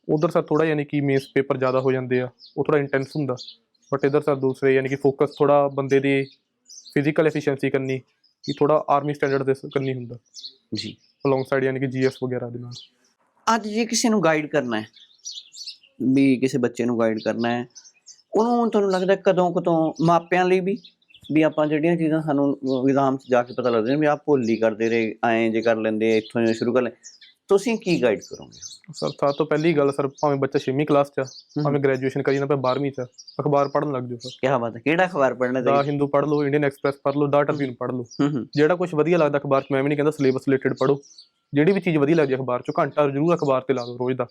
ਉਧਰ ਸਰ ਥੋੜਾ ਯਾਨੀ ਕਿ ਮੇਨਸ ਪੇਪਰ ਜ਼ਿਆਦਾ ਹੋ ਜਾਂਦੇ ਆ ਉਹ ਥੋੜਾ ਇੰਟੈਂਸ ਹੁੰਦਾ। ਬਟ ਇਧਰ ਸਰ ਦੂਸਰੇ ਯਾਨੀ ਕਿ ਫੋਕਸ ਥੋੜਾ ਬੰਦੇ ਦੀ ਫਿਜ਼ੀਕਲ ਐਫੀਸ਼ੀਐਂਸੀ ਕਰਨੀ ਕਿ ਥੋੜਾ ਆਰਮੀ ਸਟੈਂਡਰਡ ਦੇ ਕਰਨੀ ਹੁੰਦਾ ਜੀ ਅਲੋਂਗ ਸਾਈਡ ਯਾਨੀ ਕਿ ਜੀਐਸ ਵਗੈਰਾ ਦੇ ਨਾਲ ਅੱਜ ਜੇ ਕਿਸੇ ਨੂੰ ਗਾਈਡ ਕਰਨਾ ਹੈ ਵੀ ਕਿਸੇ ਬੱਚੇ ਨੂੰ ਗਾਈਡ ਕਰਨਾ ਹੈ ਉਹਨੂੰ ਤੁਹਾਨੂੰ ਲੱਗਦਾ ਕਦੋਂ ਕਦੋਂ ਮਾਪਿਆਂ ਲਈ ਵੀ ਵੀ ਆਪਾਂ ਜਿਹੜੀਆਂ ਚੀਜ਼ਾਂ ਸਾਨੂੰ ਐਗਜ਼ਾਮ 'ਚ ਜਾ ਕੇ ਪਤਾ ਲੱਗਦੀਆਂ ਵੀ ਆਹ ਭੁੱਲ ਕਰਦੇ ਰਹੇ ਐਂ ਜੇ ਕਰ ਲੈਂਦੇ ਇੱਥੋਂ ਜੇ ਸ਼ੁਰੂ ਕਰ ਲੈ ਤੁਸੀਂ ਕੀ ਗਾਈਡ ਕਰੋਗੇ? ਸਰ ਸਾਰ ਤੋਂ ਪਹਿਲੀ ਗੱਲ ਸਰ ਭਾਵੇਂ ਬੱਚਾ 6ਵੀਂ ਕਲਾਸ 'ਚ ਆ, ਭਾਵੇਂ ਗ੍ਰੈਜੂਏਸ਼ਨ ਕਰੀ ਨਾ ਭਾਵੇਂ 12ਵੀਂ 'ਚ ਆ, ਅਖਬਾਰ ਪੜ੍ਹਨ ਲੱਗ ਜਾਓ ਸਰ। ਕੀ ਬਾਤ ਹੈ ਕਿਹੜਾ ਅਖਬਾਰ ਪੜ੍ਹਨਾ ਦਾ ਚਾਹੀਦਾ ਹਿੰਦੂ ਪੜ੍ਹ ਲਓ ਇੰਡੀਅਨ ਐਕਸਪ੍ਰੈਸ ਪੜ੍ਹ ਲਓ ਦਾ ਟ੍ਰਿਬਿਊਨ ਪੜ੍ਹ ਲਓ। ਹੂੰ ਹੂੰ। ਜਿਹੜਾ ਕੁਝ ਵਧੀਆ ਲੱਗਦਾ ਅਖਬਾਰ 'ਚ ਮੈਂ ਵੀ ਨਹੀਂ ਕਹਿੰਦਾ ਸਿਲੇਬਸ ਰਿਲੇਟਡ ਪੜ੍ਹੋ। ਜਿਹੜੀ ਵੀ ਚੀਜ਼ ਵਧੀਆ ਲੱਗਦੀ ਅਖਬਾਰ 'ਚੋਂ ਘੰਟਾ ਜ਼ਰੂਰ ਅਖਬਾਰ ਤੇ ਲਾ ਦਿਓ ਰੋਜ਼ ਦਾ।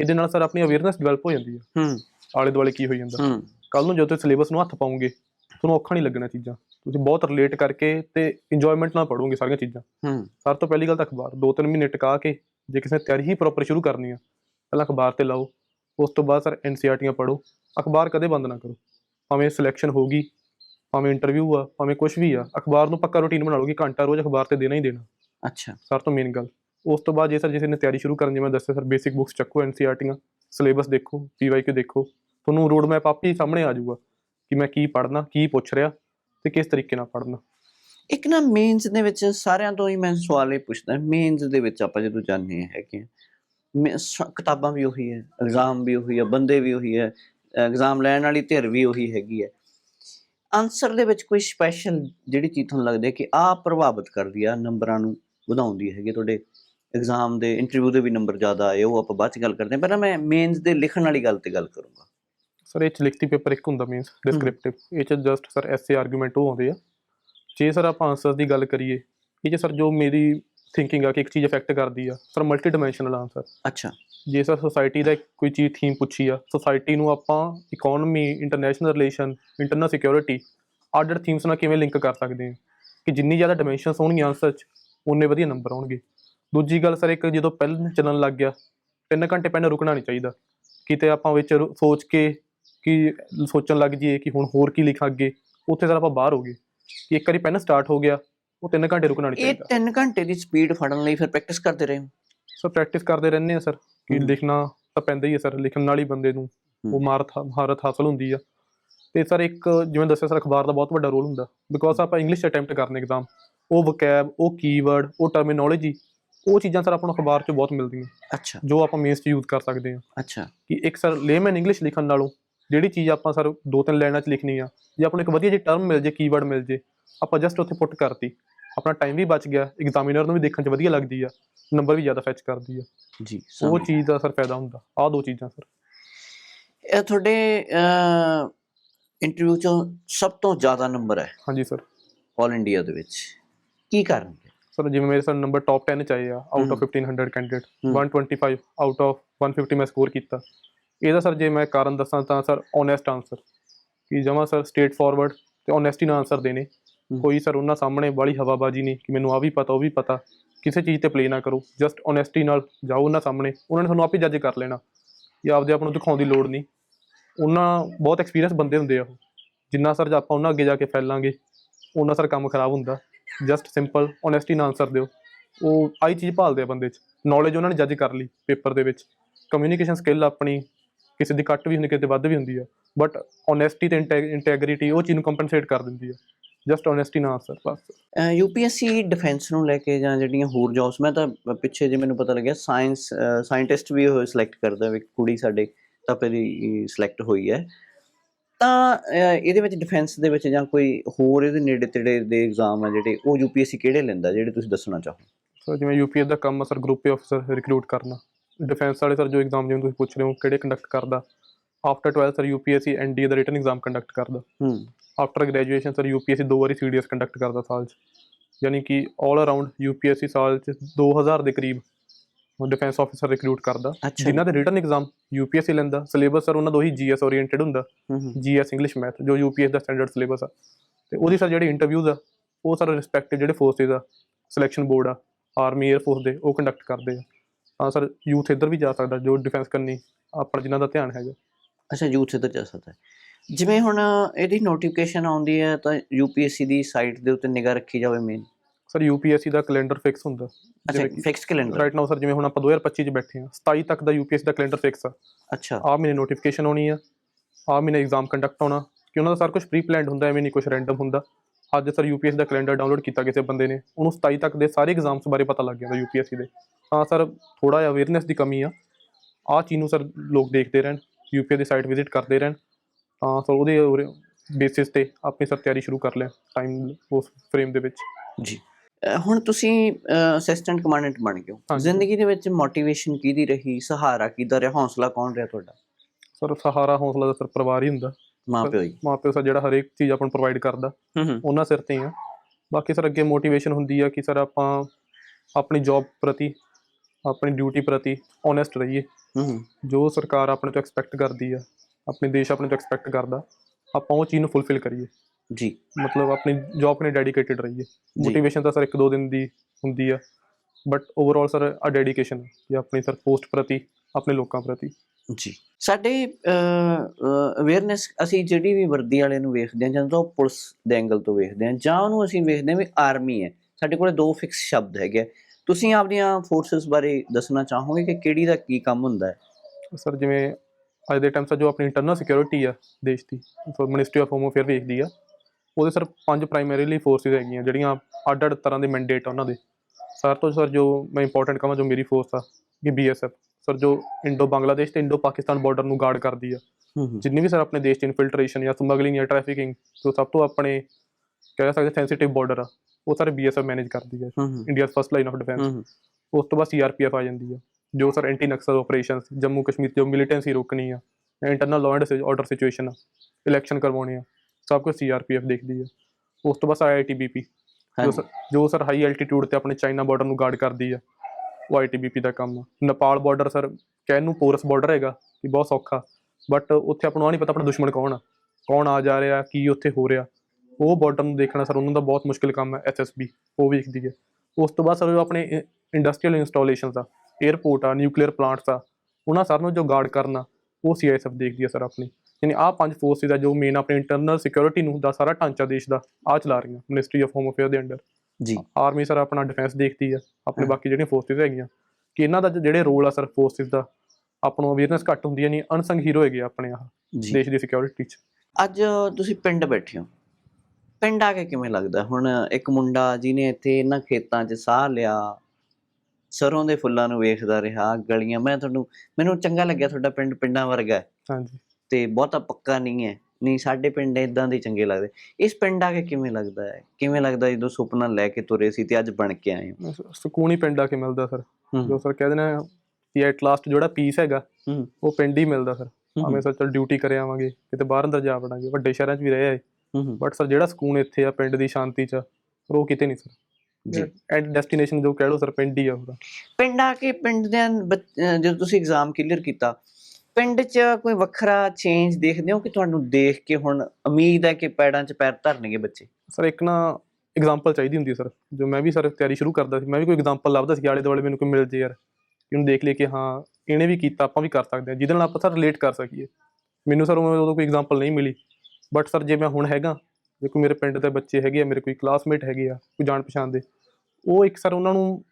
ਇਹਦੇ ਨਾਲ ਸਰ ਆਪਣੀ ਅਵੇਅਰਨੈਸ ਡਿਵੈਲਪ ਹੋ ਜਾਂਦੀ ਹੈ। ਹੂੰ। ਆਲੇ ਦੁਆਲੇ ਕੀ ਹੋਈ ਜਾਂਦਾ। ਹੂੰ। ਕੱਲ ਨੂੰ ਜਦੋਂ ਤੁਸੀਂ ਸਿਲੇਬਸ ਨੂੰ ਹੱਥ ਪਾਉਂਗੇ ਤੁਹਾਨੂੰ ਔਖਾ ਨਹੀਂ ਲੱਗਣਾ ਚੀਜ਼ਾਂ। ਤੁਸੀਂ ਬਹੁਤ ਰਿਲੇਟ ਕਰਕੇ ਤੇ ਇੰਜੋਇਮੈਂਟ ਨਾਲ ਪੜੋਗੇ ਸਾਰੀਆਂ ਚੀਜ਼ਾਂ। ਹੂੰ। ਸਭ ਤੋਂ ਪਹਿਲੀ ਗੱਲ ਤਾਂ ਅਖਬਾਰ ਦੋ ਤਿੰਨ ਮਹੀਨੇ ਟਿਕਾ ਕੇ ਜੇ ਕਿਸੇ ਨੇ ਤਿਆਰੀ ਹੀ ਪ੍ਰੋਪਰ ਸ਼ੁਰੂ ਕਰਨੀ ਆ ਪਹਿਲਾਂ ਅਖਬਾਰ ਤੇ ਲਾਓ ਉਸ ਤੋਂ ਬਾਅਦ ਸਰ ਐਨਸੀਆਰਟੀਆਂ ਪੜੋ ਅਖਬਾਰ ਕਦੇ ਬੰਦ ਨਾ ਕਰੋ। ਭਾਵੇਂ ਸਿਲੈਕਸ਼ਨ ਹੋਗੀ ਭਾਵੇਂ ਇੰਟਰਵਿਊ ਆ ਭਾਵੇਂ ਕੁਝ ਵੀ ਆ ਅਖਬਾਰ ਨੂੰ ਪੱਕਾ ਰੁਟੀਨ ਬਣਾ ਲਓ ਕਿ ਘੰਟਾ ਰੋਜ਼ ਅਖਬਾਰ ਤੇ ਦੇਣਾ ਹੀ ਦੇਣਾ। ਅੱਛਾ। ਸਭ ਤੋਂ ਮੇਨ ਗੱਲ। ਉਸ ਤੋਂ ਬਾਅਦ ਜੇ ਸਰ ਕਿਸੇ ਨੇ ਤਿਆਰੀ ਸ਼ੁਰੂ ਕਰਨ ਜਿਵੇਂ ਦੱਸਿਆ ਸਰ ਬੇਸਿਕ ਬੁੱਕਸ ਚੱਕੋ ਐਨਸੀਆਰਟੀਆਂ ਸਿਲੇਬਸ ਦੇਖੋ ਪੀਵਾਈਕਿਊ ਦੇਖੋ। ਤੁਹਾਨੂੰ ਰੋਡ ਮੈਪ ਆਪੇ ਹੀ ਸਾਹਮਣੇ ਆ ਜਾਊਗਾ। ਕਿ ਮੈਂ ਕੀ ਪੜਨਾ ਕੀ ਪੁੱਛ ਰਿਹਾ ਤੇ ਕਿਸ ਤਰੀਕੇ ਨਾਲ ਪੜ੍ਹਨਾ। ਇੱਕ ਨਾ ਮੇਨਸ ਦੇ ਵਿੱਚ ਸਾਰਿਆਂ ਤੋਂ ਹੀ ਮੈਂ ਸਵਾਲ ਇਹ ਪੁੱਛਦਾ ਮੇਨਸ ਦੇ ਵਿੱਚ ਆਪਾਂ ਜਦੋਂ ਜਾਂਦੇ ਹੈਗੇ ਕਿਤਾਬਾਂ ਵੀ ਉਹੀ ਹੈ ਐਗਜ਼ਾਮ ਵੀ ਉਹੀ ਹੈ, ਬੰਦੇ ਵੀ ਉਹੀ ਹੈ ਐਗਜ਼ਾਮ ਲੈਣ ਵਾਲੀ ਧਿਰ ਵੀ ਉਹੀ ਹੈਗੀ ਹੈ। ਆਨਸਰ ਦੇ ਵਿੱਚ ਕੋਈ ਸਪੈਸ਼ਲ ਜਿਹੜੀ ਚੀਜ਼ ਤੁਹਾਨੂੰ ਲੱਗਦੀ ਹੈ ਕਿ ਆਹ ਪ੍ਰਭਾਵਿਤ ਕਰਦੀ ਆ, ਨੰਬਰਾਂ ਨੂੰ ਵਧਾਉਂਦੀ ਹੈਗੀ ਤੁਹਾਡੇ ਐਗਜ਼ਾਮ ਦੇ ਇੰਟਰਵਿਊ ਦੇ ਵੀ ਨੰਬਰ ਜ਼ਿਆਦਾ ਆਏ, ਉਹ ਆਪਾਂ ਬਾਅਦ ਚ ਗੱਲ ਕਰਦੇ ਹਾਂ। ਪਹਿਲਾਂ ਮੈਂ ਮੇਨਸ ਦੇ ਲਿਖਣ ਵਾਲੀ ਗੱਲ ਤੇ ਗੱਲ ਕਰੂੰਗਾ। ਸਰ ਇਹ ਚ ਲਿਖਤੀ ਪੇਪਰ ਇੱਕ ਹੁੰਦਾ ਮੀਨਸ ਡਿਸਕ੍ਰਿਪਟਿਵ ਇਹ ਚ ਜਸਟ ਸਰ ਐਸਏ ਆਰਗੂਮੈਂਟ ਉਹ ਆਉਂਦੇ ਆ। ਜੇ ਸਰ ਆਪਾਂ ਆਨਸਰਸ ਦੀ ਗੱਲ ਕਰੀਏ ਇਹ ਚ ਸਰ ਜੋ ਮੇਰੀ ਥਿੰਕਿੰਗ ਆ ਕਿ ਇੱਕ ਚੀਜ਼ ਇਫੈਕਟ ਕਰਦੀ ਆ ਸਰ ਮਲਟੀ ਡਾਈਮੈਂਸ਼ਨਲ ਆਨਸਰ ਅੱਛਾ। ਜੇ ਸਰ ਸੋਸਾਇਟੀ ਦਾ ਕੋਈ ਚੀਜ਼ ਥੀਮ ਪੁੱਛੀ ਆ ਸੋਸਾਇਟੀ ਨੂੰ ਆਪਾਂ economy international relation internal security order themes ਨਾਲ ਕਿਵੇਂ ਲਿੰਕ ਕਰ ਸਕਦੇ ਹਾਂ ਕਿ ਜਿੰਨੀ ਜ਼ਿਆਦਾ ਡਾਈਮੈਂਸ਼ਨਸ ਹੋਣਗੀਆਂ ਆਨਸਰ 'ਚ ਉਨੇ ਵਧੀਆ ਨੰਬਰ ਆਉਣਗੇ। ਦੂਜੀ ਗੱਲ ਸਰ ਇੱਕ ਜਦੋਂ ਪਹਿਲਾਂ ਚੱਲਣ ਲੱਗ ਗਿਆ ਤਿੰਨ ਘੰਟੇ ਪਹਿਲਾਂ ਰੁਕਣਾ ਨਹੀਂ ਚਾਹੀਦਾ। ਕਿਤੇ ਆਪਾਂ ਵਿੱਚ ਸੋਚ ਕੇ ਕਿ ਸੋਚਣ ਲੱਗ ਜਾਈਏ ਕਿ ਹੁਣ ਹੋਰ ਕੀ ਲਿਖਾਂ ਅੱਗੇ ਉੱਥੇ ਸਰ ਆਪਾਂ ਬਾਹਰ ਹੋ ਗਏ। ਕਿ ਇੱਕ ਵਾਰੀ ਪਹਿਲਾਂ ਸਟਾਰਟ ਹੋ ਗਿਆ ਉਹ ਤਿੰਨ ਘੰਟੇ ਰੁਕਣਾ ਨਹੀਂ ਇਹ ਚਾਹੀਦਾ। 3 ਘੰਟੇ ਦੀ ਸਪੀਡ ਫੜਨ ਲਈ ਫਿਰ ਪ੍ਰੈਕਟਿਸ ਕਰਦੇ ਰਹੇ ਸਰ ਪ੍ਰੈਕਟਿਸ ਕਰਦੇ ਰਹਿੰਦੇ ਆ ਸਰ ਕਿ। ਲਿਖਣਾ ਤਾਂ ਪੈਂਦਾ ਹੀ ਹੈ ਸਰ ਲਿਖਣ ਨਾਲ ਹੀ ਬੰਦੇ ਨੂੰ ਉਹ ਹਮ। ਮਹਾਰਤ ਮਹਾਰਤ ਹਾਸਲ ਹੁੰਦੀ ਆ। ਤੇ ਸਰ ਇੱਕ ਜਿਵੇਂ ਦੱਸਿਆ ਸਰ ਅਖਬਾਰ ਦਾ ਬਹੁਤ ਵੱਡਾ ਰੋਲ ਹੁੰਦਾ ਬਿਕੋਜ਼ ਆਪਾਂ ਇੰਗਲਿਸ਼ ਅਟੈਂਪਟ ਕਰਨੇ ਐਗਜ਼ਾਮ ਉਹ ਵੋਕੈਬ ਉਹ ਕੀਵਰਡ ਉਹ ਟਰਮੀਨੋਲੋਜੀ ਉਹ ਚੀਜ਼ਾਂ ਸਰ ਆਪਾਂ ਨੂੰ ਅਖਬਾਰ 'ਚ ਬਹੁਤ ਮਿਲਦੀਆਂ। ਅੱਛਾ। ਜੋ ਆਪਾਂ ਮੇਨਸ 'ਚ ਯੂਜ਼ ਕਰ ਸਕਦੇ ਹਾਂ। ਅੱਛਾ। ਕਿ ਇੱਕ ਸਰ ਲੇਮਨ ਇੰਗਲਿਸ਼ ਲਿਖਣ ਨਾਲੋਂ ਜਿਹੜੀ ਚੀਜ਼ ਆਪਾਂ ਸਰ ਦੋ ਤਿੰਨ ਲਾਈਨਾਂ 'ਚ ਲਿਖਣੀ ਆ ਜੇ ਆਪਾਂ ਨੂੰ ਇੱਕ ਵਧੀਆ ਜਿਹੀ ਟਰਮ ਮਿਲ ਜੇ ਕੀਵਰਡ ਮਿਲ ਜੇ ਆਪਾਂ ਜਸਟ ਉੱਥੇ ਪੁੱਟ ਕਰਤੀ। ਆਪਣਾ ਟਾਈਮ ਵੀ ਬਚ ਗਿਆ ਐਗਜ਼ਾਮੀਨਰ ਨੂੰ ਵੀ ਦੇਖਣ 'ਚ ਵਧੀਆ ਲੱਗਦੀ ਆ ਨੰਬਰ ਵੀ ਜ਼ਿਆਦਾ ਫੈਚ ਕਰਦੀ ਆ। ਜੀ ਉਹ ਚੀਜ਼ ਦਾ ਸਰ ਫਾਇਦਾ ਹੁੰਦਾ ਆਹ ਦੋ ਚੀਜ਼ਾਂ ਸਰ। ਇਹ ਤੁਹਾਡੇ ਇੰਟਰਵਿਊ ਚੋਂ ਸਭ ਤੋਂ ਜ਼ਿਆਦਾ ਨੰਬਰ ਹੈ। ਹਾਂਜੀ ਸਰ। ਆਲ ਇੰਡੀਆ ਦੇ ਵਿੱਚ। ਕੀ ਕਾਰਨ ਸਰ ਜਿਵੇਂ ਮੇਰੇ ਸਰ ਨੰਬਰ ਟੌਪ 10 ਚ ਆਏ ਆ ਆਊਟ ਆਫ 1500 ਕੈਂਡੀਡੇਟ ਹਮ। 125 ਆਊਟ ਆਫ 150 ਮੈਂ ਸਕੋਰ ਕੀਤਾ। ਇਹਦਾ ਸਰ ਜੇ ਮੈਂ ਕਾਰਨ ਦੱਸਾਂ ਤਾਂ ਸਰ ਓਨੈਸਟ ਆਨਸਰ ਕਿ ਜਮਾ ਸਰ ਸਟੇਟ ਫਾਰਵਰਡ ਤੇ ਓਨੈਸਟੀ ਨਾਲ ਆਨਸਰ ਦੇਣੇ। ਕੋਈ ਸਰ ਉਹਨਾਂ ਸਾਹਮਣੇ ਬਾਲੀ ਹਵਾਬਾਜੀ ਨਹੀਂ ਕਿ ਮੈਨੂੰ ਆ ਵੀ ਪਤਾ ਉਹ ਵੀ ਪਤਾ। ਕਿਸੇ ਚੀਜ਼ ਤੇ ਪਲੇ ਨਾ ਕਰੋ ਜਸਟ ਓਨੈਸਟੀ ਨਾਲ ਜਾਓ ਉਹਨਾਂ ਸਾਹਮਣੇ। ਉਹਨਾਂ ਨੇ ਤੁਹਾਨੂੰ ਆਪੇ ਜੱਜ ਕਰ ਲੈਣਾ ਕਿ ਆਪਦੇ ਆਪ ਨੂੰ ਦਿਖਾਉਣ ਦੀ ਲੋੜ ਨਹੀਂ। ਉਹਨਾਂ ਬਹੁਤ ਐਕਸਪੀਰੀਅੰਸ ਬੰਦੇ ਹੁੰਦੇ ਆ ਉਹ। ਜਿੰਨਾ ਸਰ ਜੇ ਆਪਾਂ ਉਹਨਾਂ ਅੱਗੇ ਜਾ ਕੇ ਫੈਲਾਂਗੇ ਉਹਨਾਂ ਸਰ ਕੰਮ ਖਰਾਬ ਹੁੰਦਾ। ਜਸਟ ਸਿੰਪਲ ਓਨੈਸਟੀ ਨਾਲ ਆਨਸਰ ਦਿਓ। ਉਹ ਆਈ ਚੀਜ਼ ਭਾਲਦੇ ਆ ਬੰਦੇ 'ਚ। ਨੌਲੇਜ ਉਹਨਾਂ ਨੇ ਜੱਜ ਕਰ ਲਈ ਪੇਪਰ ਦੇ ਵਿੱਚ। ਕਮਿਊਨੀਕੇਸ਼ਨ ਸਕਿੱਲ ਆਪਣੀ ਕਿਸੇ ਦੀ ਘੱਟ ਵੀ ਹੁੰਦੀ ਕਿਤੇ ਵੱਧ ਵੀ ਹੁੰਦੀ ਆ। ਬਟ ਓਨੈਸਟੀ ਤੇ ਇੰਟੈਗ੍ਰਿਟੀ ਉਹ ਚੀਜ਼ ਨੂੰ ਕੰਪਨਸੇਟ ਕਰ ਦਿੰਦੀ ਆ। ਜਸਟ ਓਨੈਸਟੀ ਨਾਲ ਆਨਸਰ ਬਸ। ਯੂਪੀਐਸਸੀ ਡਿਫੈਂਸ ਨੂੰ ਲੈ ਕੇ ਜਾਂ ਜਿਹੜੀਆਂ ਹੋਰ ਜੌਬਸ ਮੈਂ ਤਾਂ ਪਿੱਛੇ ਜੇ ਮੈਨੂੰ ਪਤਾ ਲੱਗਿਆ ਸਾਇੰਸ ਸਾਇੰਟਿਸਟ ਵੀ ਉਹ ਸਿਲੈਕਟ ਕਰਦਾ ਵੀ ਕੁੜੀ ਸਾਡੇ ਤਾਂ ਦੀ ਸਿਲੈਕਟ ਹੋਈ ਹੈ। ਤਾਂ ਇਹਦੇ ਵਿੱਚ ਡਿਫੈਂਸ ਦੇ ਵਿੱਚ ਜਾਂ ਕੋਈ ਹੋਰ ਇਹਦੇ ਨੇੜੇ ਤੇੜੇ ਦੇ ਐਗਜ਼ਾਮ ਆ ਜਿਹੜੇ ਉਹ ਯੂਪੀਐਸਸੀ ਕਿਹੜੇ ਲੈਂਦਾ ਜਿਹੜੇ ਤੁਸੀਂ ਦੱਸਣਾ ਚਾਹੋ? ਸਰ ਜਿਵੇਂ ਯੂਪੀਐਸ ਦਾ ਕੰਮ ਆ ਸਰ ਗਰੁੱਪ ਏ ਅਫਸਰ ਰਿਕਰੂਟ ਕਰਨਾ। ਡਿਫੈਂਸ ਵਾਲੇ ਸਰ ਜੋ ਐਗਜ਼ਾਮ ਜਿਵੇਂ ਤੁਸੀਂ ਪੁੱਛ ਰਹੇ ਹੋ ਕਿਹੜੇ ਕੰਡਕਟ ਕਰਦਾ ਆਫਟਰ 12 ਸਰ ਯੂਪੀਐਸਸੀ ਐਨਡੀਏ ਦਾ ਰਿਟਨ ਐਗਜ਼ਾਮ ਕੰਡਕਟ ਕਰਦਾ। ਹੂੰ। ਆਫਟਰ ਗ੍ਰੈਜੂਏਸ਼ਨ ਸਰ ਯੂਪੀਐਸਸੀ ਦੋ ਵਾਰੀ ਸੀਡੀਐਸ ਕੰਡਕਟ ਕਰਦਾ ਸਾਲ 'ਚ। ਯਾਨੀ ਕਿ 올 ਅਰਾਊਂਡ ਯੂਪੀਐਸਸੀ ਸਾਲ 'ਚ 2000 ਦੇ ਕਰੀਬ ਡਿਫੈਂਸ ਆਫੀਸਰ ਰਿਕਰੂਟ ਕਰਦਾ। ਜਿਨ੍ਹਾਂ ਦੇ ਰਿਟਨ ਐਗਜ਼ਾਮ ਯੂਪੀਐਸਸੀ ਲੈਂਦਾ। ਸਿਲੇਬਸ ਸਰ ਉਹਨਾਂ ਦਾ ਉਹੀ ਜੀਐਸ ਓਰੀਐਂਟਡ ਹੁੰਦਾ। ਜੀਐਸ ਇੰਗਲਿਸ਼ ਮੈਥ ਜੋ ਯੂਪੀਐਸ ਦਾ ਸਟੈਂਡਰਡ ਸਿਲੇਬਸ ਆ। ਤੇ ਉਹਦੀ ਸਰ ਜਿਹੜੀ ਇੰਟਰਵਿਊਜ਼ ਆ ਉਹ ਸਰ ਰਿਸਪੈਕਟਿਵ ਜਿਹੜੇ ਫੋਰਸਿਸ ਆ ਸਿਲੈਕਸ਼ਨ ਬੋਰਡ ਆ ਆਰਮੀ 에ਅਰ ਫੋਰਸ ਦੇ ਉਹ ਕੰਡਕਟ ਕਰਦੇ ਆ। ਤਾਂ ਸਰ ਯੂਥ ਇੱਧਰ ਵੀ ਜਾ ਸਕਦਾ ਜੋ ਡਿਫੈਂਸ ਕਰਨੀ ਆਪਣਾ ਜਿਨ੍ਹਾਂ ਦਾ ਧਿਆਨ ਹੈਗਾ। ਅੱਛਾ ਯੂਥ ਇੱਧਰ ਜਾ ਸਕਦਾ ਹੈ। ਜਿਵੇਂ ਹੁਣ ਇਹਦੀ ਨੋਟੀਫਿਕੇਸ਼ਨ ਆਉਂਦੀ ਹੈ ਤਾਂ ਯੂਪੀਐਸਸੀ ਦੀ ਸਾਈਟ ਦੇ ਉੱਤੇ ਨਿਗਾਹ ਰੱਖੀ ਜਾਵੇ ਮੇਨ ਸਰ ਯੂਪੀਐਸਸੀ ਦਾ ਕੈਲੰਡਰ ਫਿਕਸ ਹੁੰਦਾ। ਅੱਛਾ fix calendar right now sir ਜਿਵੇਂ ਹੁਣ ਆਪਾਂ 2025 ਚ ਬੈਠੇ ਆ 27 ਤੱਕ ਦਾ ਯੂਪੀਐਸਸੀ ਦਾ ਕੈਲੰਡਰ ਫਿਕਸ ਆ। ਅੱਛਾ। ਆਹ ਮਹੀਨੇ ਨੋਟੀਫਿਕੇਸ਼ਨ ਆਉਣੀ ਆ ਆਹ ਮਹੀਨੇ ਐਗਜ਼ਾਮ ਕੰਡਕਟ ਹੋਣਾ ਕਿ ਉਹਨਾਂ ਦਾ ਸਰ ਕੁਝ ਪ੍ਰੀ ਪਲਾਨਡ ਹੁੰਦਾ ਐਵੇਂ ਨਹੀਂ ਕੁਝ ਰੈਂਡਮ ਹੁੰਦਾ। ਅੱਜ ਸਰ ਯੂਪੀਐਸ ਦਾ ਕੈਲੰਡਰ ਡਾਊਨਲੋਡ ਕੀਤਾ ਕਿਸੇ ਬੰਦੇ ਨੇ ਉਹਨੂੰ 27 ਤੱਕ ਦੇ ਸਾਰੇ ਐਗਜ਼ਾਮਸ ਬਾਰੇ ਪਤਾ ਲੱਗ ਜਾਂਦਾ ਯੂਪੀਐਸਸੀ ਦੇ। ਤਾਂ ਸਰ ਥੋੜਾ ਜਿਹਾ ਅਵੇਅਰਨੈਸ ਦੀ ਕਮੀ ਆ। ਆਹ ਚੀਜ਼ ਨੂੰ ਸਰ ਲੋਕ ਦੇਖਦੇ ਰਹਿਣ ਯੂਪੀਐਸ ਦੀ ਸਾਈਟ ਵਿਜ਼ਿਟ ਕਰਦੇ ਰਹਿਣ। ਤਾਂ ਸਰ ਉਹਦੇ ਬੇਸਿਸ ਤੇ ਆਪਣੀ ਸਰ ਤਿਆਰੀ ਸ਼ੁਰੂ ਕਰ ਲਿਆ ਟਾਈਮ ਉਸ ਫਰੇਮ ਦੇ ਵਿੱਚ। ਜੀ। ਹੁਣ ਤੁਸੀਂ ਅਸਿਸਟੈਂਟ ਕਮਾਂਡੈਂਟ ਬਣ ਗਏ ਹੋ। ਜ਼ਿੰਦਗੀ ਦੇ ਵਿੱਚ ਮੋਟੀਵੇਸ਼ਨ ਕਿਹਦੀ ਰਹੀ? ਸਹਾਰਾ ਕਿਹਦਾ ਰਿਹਾ? ਹੌਸਲਾ ਕੌਣ ਰਿਹਾ ਤੁਹਾਡਾ? ਸਰ ਸਹਾਰਾ ਹੌਸਲਾ ਦਾ ਸਰ ਪਰਿਵਾਰ ਹੀ ਹੁੰਦਾ। ਮਾਂ ਪਿਓ ਹੀ ਸਰ ਜਿਹੜਾ ਹਰੇਕ ਚੀਜ਼ ਆਪਾਂ ਨੂੰ ਪ੍ਰੋਵਾਈਡ ਕਰਦਾ। ਉਹਨਾਂ ਸਿਰ ਤੇ ਆ। ਬਾਕੀ ਸਰ ਅੱਗੇ ਮੋਟੀਵੇਸ਼ਨ ਹੁੰਦੀ ਆ ਕਿ ਸਰ ਆਪਾਂ ਆਪਣੀ ਜੌਬ ਪ੍ਰਤੀ ਆਪਣੀ ਡਿਊਟੀ ਪ੍ਰਤੀ ਓਨੈਸਟ ਰਹੀਏ। ਹੂੰ ਜੋ ਸਰਕਾਰ ਆਪਣੇ ਤੋਂ ਐਕਸਪੈਕਟ ਕਰਦੀ ਆ ਆਪਣੇ ਦੇਸ਼ ਆਪਣੇ ਤੋਂ ਐਕਸਪੈਕਟ ਕਰਦਾ ਆਪਾਂ ਉਹ ਚੀਜ਼ ਨੂੰ ਫੁੱਲਫਿਲ ਕਰੀਏ। ਜੀ। ਮਤਲਬ ਆਪਣੀ ਜੌਬ ਨੇ ਡੈਡੀਕੇਟਿਡ ਰਹੀਏ। ਜੀ। ਮੋਟੀਵੇਸ਼ਨ ਤਾਂ ਸਰ ਇੱਕ ਦੋ ਦਿਨ ਦੀ ਹੁੰਦੀ ਆ ਬਟ ਓਵਰਆਲ ਸਰ ਆ ਡੈਡੀਕੇਸ਼ਨ ਕਿ ਆਪਣੀ ਸਰ ਪੋਸਟ ਪ੍ਰਤੀ ਆਪਣੇ ਲੋਕਾਂ ਪ੍ਰਤੀ। ਜੀ। ਸਾਡੇ ਅਵੇਅਰਨੈਸ ਅਸੀਂ ਜਿਹੜੀ ਵੀ ਵਰਦੀ ਵਾਲੇ ਨੂੰ ਵੇਖਦੇ ਹਾਂ ਜਾਂ ਤਾਂ ਪੁਲਿਸ ਦੇ ਐਂਗਲ ਤੋਂ ਵੇਖਦੇ ਹਾਂ ਜਾਂ ਉਹਨੂੰ ਅਸੀਂ ਵੇਖਦੇ ਹਾਂ ਵੀ ਆਰਮੀ ਹੈ। ਸਾਡੇ ਕੋਲੇ ਦੋ ਫਿਕਸ ਸ਼ਬਦ ਹੈਗੇ ਆ। ਤੁਸੀਂ ਆਪਣੀਆਂ ਫੋਰਸਸ ਬਾਰੇ ਦੱਸਣਾ ਚਾਹੋਗੇ ਕਿ ਕਿਹੜੀ ਦਾ ਕੀ ਕੰਮ ਹੁੰਦਾ ਹੈ? ਸਰ ਜਿਵੇਂ ਅੱਜ ਦੇ ਟਾਈਮ 'ਚ ਜੋ ਆਪਣੀ ਇੰਟਰਨਲ ਸਿਕਿਉਰਿਟੀ ਆ ਦੇਸ਼ ਦੀ so ministry of home affair ਵੇਖਦੀ ਆ ਉਹਦੇ ਸਰ ਪੰਜ ਪ੍ਰਾਇਮਰੀਲੀ ਫੋਰਸਿਸ ਹੈਗੀਆਂ ਜਿਹੜੀਆਂ ਅੱਡ ਅੱਡ ਤਰ੍ਹਾਂ ਦੇ ਮੈਂਡੇਟ ਆ ਉਹਨਾਂ ਦੇ। ਸਰ ਤੋਂ ਸਰ ਜੋ ਮੈਂ ਇੰਪੋਰਟੈਂਟ ਕਹਾਂ ਜੋ ਮੇਰੀ ਫੋਰਸ ਆ ਕਿ ਬੀਐਸਐਫ ਸਰ ਜੋ ਇੰਡੋ ਬੰਗਲਾਦੇਸ਼ ਤੇ ਇੰਡੋ ਪਾਕਿਸਤਾਨ ਬਾਰਡਰ ਨੂੰ ਗਾਰਡ ਕਰਦੀ ਆ। ਜਿੰਨੀ ਵੀ ਸਰ ਆਪਣੇ ਦੇਸ਼ 'ਚ ਇਨਫਿਲਟ੍ਰੇਸ਼ਨ ਜਾਂ ਸਮਗਲਿੰਗ ਜਾਂ ਟ੍ਰੈਫਿਕਿੰਗ ਜੋ ਸਭ ਤੋਂ ਆਪਣੇ ਕਹਿ ਸਕਦੇ ਸੈਂਸਿਟਿਵ ਬਾਰਡਰ ਆ ਉਹ ਸਾਰੇ ਬੀਐਸਐਫ ਮੈਨੇਜ ਕਰਦੀ ਹੈ ਹੂੰ ਹੂੰ। India first line of defence ਹੂੰ ਉਸ ਤੋਂ ਬਾਅਦ ਸੀਆਰਪੀਐਫ ਆ ਜਾਂਦੀ ਆ ਜੋ sir anti Naxal operations Jammu Kashmir ਜੋ ਮਿਲੀਟੈਂਸੀ ਰੋਕਣੀ ਆ internal law and order situation ਆ ਇਲੈਕਸ਼ਨ ਕਰਵਾਉਣੇ ਆ ਸਭ ਕੁਝ ਸੀਆਰਪੀਐਫ ਦੇਖਦੀ ਆ। ਉਸ ਤੋਂ ਬਾਅਦ ਆਈਟੀਬੀਪੀ ਜੋ ਸਰ ਹਾਈ ਐਲਟੀਟਿਊਡ ਤੇ ਆਪਣੇ ਚਾਈਨਾ ਬਾਰਡਰ ਨੂੰ ਗਾਰਡ ਕਰਦੀ ਆ ਉਹ ਆਈਟੀਬੀਪੀ ਦਾ ਕੰਮ ਆ। ਨੇਪਾਲ ਬਾਰਡਰ ਸਰ ਕਹਿਣ ਨੂੰ ਪੋਰਸ ਬਾਰਡਰ ਹੈਗਾ ਕਿ ਬਹੁਤ ਸੌਖਾ ਬਟ ਉੱਥੇ ਆਪਾਂ ਨੂੰ ਨਹੀਂ ਪਤਾ ਆਪਣਾ ਦੁਸ਼ਮਣ ਕੌਣ ਆ ਕੌਣ ਆ ਜਾ ਰਿਹਾ ਕੀ ਉੱਥੇ ਹੋ ਰਿਹਾ। ਉਹ ਬਾਰਡਰ ਨੂੰ ਦੇਖਣਾ ਸਰ ਉਹਨਾਂ ਦਾ ਬਹੁਤ ਮੁਸ਼ਕਿਲ ਕੰਮ ਹੈ ਐਸਐਸਬੀ ਉਹ ਵੇਖਦੀ ਹੈ ਉਸ ਤੋਂ ਬਾਅਦ ਸਰ ਜੋ ਆਪਣੇ ਇੰਡਸਟਰੀਅਲ ਇੰਸਟਾਲੇਸ਼ਨਸ ਆ 에ਅਰਪੋਰਟ ਆ ਨਿਊਕਲੀਅਰ ਪਲਾਂਟਸ ਆ ਉਹਨਾਂ ਸਾਰਿਆਂ ਨੂੰ ਜੋ ਗਾਰਡ ਕਰਨਾ ਉਹ ਸੀਆਈਐਸਐਫ ਦੇਖਦੀ ਹੈ ਸਰ ਆਪਣੀ। ਯਾਨੀ ਆਹ ਪੰਜ ਫੋਰਸਿਸ ਆ ਜੋ ਮੇਨ ਆਪਣੇ ਇੰਟਰਨਲ ਸਿਕਿਉਰਿਟੀ ਨੂੰ ਦਾ ਸਾਰਾ ਢਾਂਚਾ ਦੇਸ਼ ਦਾ ਆ ਚਲਾ ਰਹੀਆਂ ਮਿਨਿਸਟਰੀ ਆਫ ਹੋਮ ਅਫੇਅਰ ਦੇ ਅੰਡਰ ਜੀ। ਆਰਮੀ ਸਰ ਆਪਣਾ ਡਿਫੈਂਸ ਦੇਖਦੀ ਆ ਆਪਣੇ ਹਾਂ। ਬਾਕੀ ਜਿਹੜੀਆਂ ਫੋਰਸਿਸ ਹੈਗੀਆਂ। ਕਿ ਇਹਨਾਂ ਦਾ ਜਿਹੜੇ ਰੋਲ ਆ ਸਰ ਫੋਰਸਿਸ ਦਾ ਆਪਾਂ ਨੂੰ ਅਵੇਅਰਨੈਸ ਘੱਟ ਹੁੰਦੀ ਹੈ ਨਹੀਂ ਅਨਸੰਗ ਹੀਰੋ ਹੈਗੇ ਆ ਆਪਣੇ ਆਹ ਦੇਸ਼ ਦੀ ਸਿਕਿਉਰਿਟੀ 'ਚ। ਅੱਜ ਤੁਸੀਂ ਪਿੰਡ ਬੈਠੇ ਹੋ। ਪਿੰਡ ਆ ਕੇ ਕਿਵੇਂ ਲੱਗਦਾ? ਹੁਣ ਇੱਕ ਮੁੰਡਾ ਜਿਹਨੇ ਇੱਥੇ ਇਹਨਾਂ ਖੇਤਾਂ 'ਚ ਸਾਹ ਲਿਆ ਸਰੋਂ ਦੇ ਫੁੱਲਾਂ ਨੂੰ ਵੇਖਦਾ ਰਿਹਾ ਗਲੀਆਂ ਮੈਂ ਤੁਹਾਨੂੰ ਮੈਨੂੰ ਚੰਗਾ ਲੱਗਿਆ ਤੁਹਾਡਾ ਪਿੰਡ ਪਿੰਡਾਂ ਵਰਗਾ ਹੈ। ਹਾਂਜੀ। ਤੇ ਬਹੁਤਾ ਪੱਕਾ ਨਹੀਂ ਹੈ ਨਹੀਂ ਸਾਡੇ ਪਿੰਡ ਇਦਾਂ ਦੇ ਚੰਗੇ ਲੱਗਦੇ। ਇਸ ਪਿੰਡ ਆ ਕੇ ਕਿਵੇਂ ਲੱਗਦਾ ਹੈ? ਕਿਵੇਂ ਲੱਗਦਾ ਜਦੋਂ ਸੁਪਨਾ ਲੈ ਕੇ ਤੁਰੇ ਸੀ ਤੇ ਅੱਜ ਬਣ ਕੇ ਆਏ ਹੋ? ਸ- ਸਕੂਨ ਹੀ ਪਿੰਡ ਆ ਕੇ ਮਿਲਦਾ ਸਰ। ਹੂੰ। ਜੋ ਸਰ ਕਹਿੰਦੇ ਨੇ ਕਿ ਐਟ ਲਾਸਟ ਜਿਹੜਾ ਪੀਸ ਹੈਗਾ ਹੂੰ। ਉਹ ਪਿੰਡ ਹੀ ਮਿਲਦਾ ਸਰ। ਹੂੰ। ਭਾਵੇਂ ਸਰ ਚਲ ਡਿਊਟੀ ਕਰੇ ਆਵਾਂਗੇ ਕਿਤੇ ਬਾਹਰ ਅੰਦਰ ਜਾ ਵੜਾਂਗੇ ਵੱਡੇ ਸ਼ਹਿਰਾਂ 'ਚ ਵੀ ਰਹੇ ਆਏ। ਬਟ ਸਰ ਜਿਹੜਾ ਸਕੂਨ ਇੱਥੇ ਆ ਪਿੰਡ ਦੀ ਸ਼ਾਂਤੀ 'ਚ ਉਹ ਕਿਤੇ ਨਹੀਂ ਸਰ ਜੀ। ਐਂਡ ਡੈਸਟੀਨੇਸ਼ਨ ਜੋ ਕਹਿ ਲਓ ਸਰ ਪਿੰਡ ਹੀ ਆ ਉਹਦਾ। ਪਿੰਡ ਆ ਕੇ ਪਿੰਡ ਦੇ ਜਦੋਂ ਤੁਸੀਂ ਐਗਜ਼ਾਮ ਕਲੀਅਰ ਕੀਤਾ ਪਿੰਡ 'ਚ ਕੋਈ ਵੱਖਰਾ ਚੇਂਜ ਦੇਖਦੇ ਹੋ ਕਿ ਤੁਹਾਨੂੰ ਦੇਖ ਕੇ ਹੁਣ ਉਮੀਦ ਹੈ ਕਿ ਪੈੜਾਂ 'ਚ ਪੈਰ ਧਰਨਗੇ ਬੱਚੇ? ਸਰ ਇੱਕ ਨਾ ਐਗਜ਼ਾਮਪਲ ਚਾਹੀਦੀ ਹੁੰਦੀ ਹੈ ਸਰ ਜੋ ਮੈਂ ਵੀ ਸਰ ਤਿਆਰੀ ਸ਼ੁਰੂ ਕਰਦਾ ਸੀ ਮੈਂ ਵੀ ਕੋਈ ਐਗਜ਼ਾਮਪਲ ਲੱਭਦਾ ਸੀ ਆਲੇ ਦੁਆਲੇ ਮੈਨੂੰ ਕੋਈ ਮਿਲ ਜੇ ਯਾਰ। ਇਹਨੂੰ ਦੇਖ ਲਈ ਕਿ ਹਾਂ ਇਹਨੇ ਵੀ ਕੀਤਾ ਆਪਾਂ ਵੀ ਕਰ ਸਕਦੇ ਹਾਂ। ਜਿਹਦੇ ਨਾਲ ਆਪਾਂ ਸਰ ਰਿਲੇਟ ਕਰ ਸਕੀਏ। ਮੈਨੂੰ ਸਰ ਉਦੋਂ ਕੋਈ ਐਗਜ਼ਾਮਪਲ ਨਹੀਂ ਮਿਲੀ। ਬਟ ਸਰ ਜੇ ਮੈਂ ਹੁਣ ਹੈਗਾ ਜੇ ਕੋਈ ਮੇਰੇ ਪਿੰਡ ਦੇ ਬੱਚੇ ਹੈਗੇ ਆ ਮੇਰੇ ਕੋਈ ਕਲਾਸਮੇਟ ਹੈਗੇ ਆ ਕੋਈ ਜਾਣ ਪਛਾਣ ਦੇ ਉਹ ਇੱਕ ਸਰ ਉਹਨਾਂ ਨੂੰ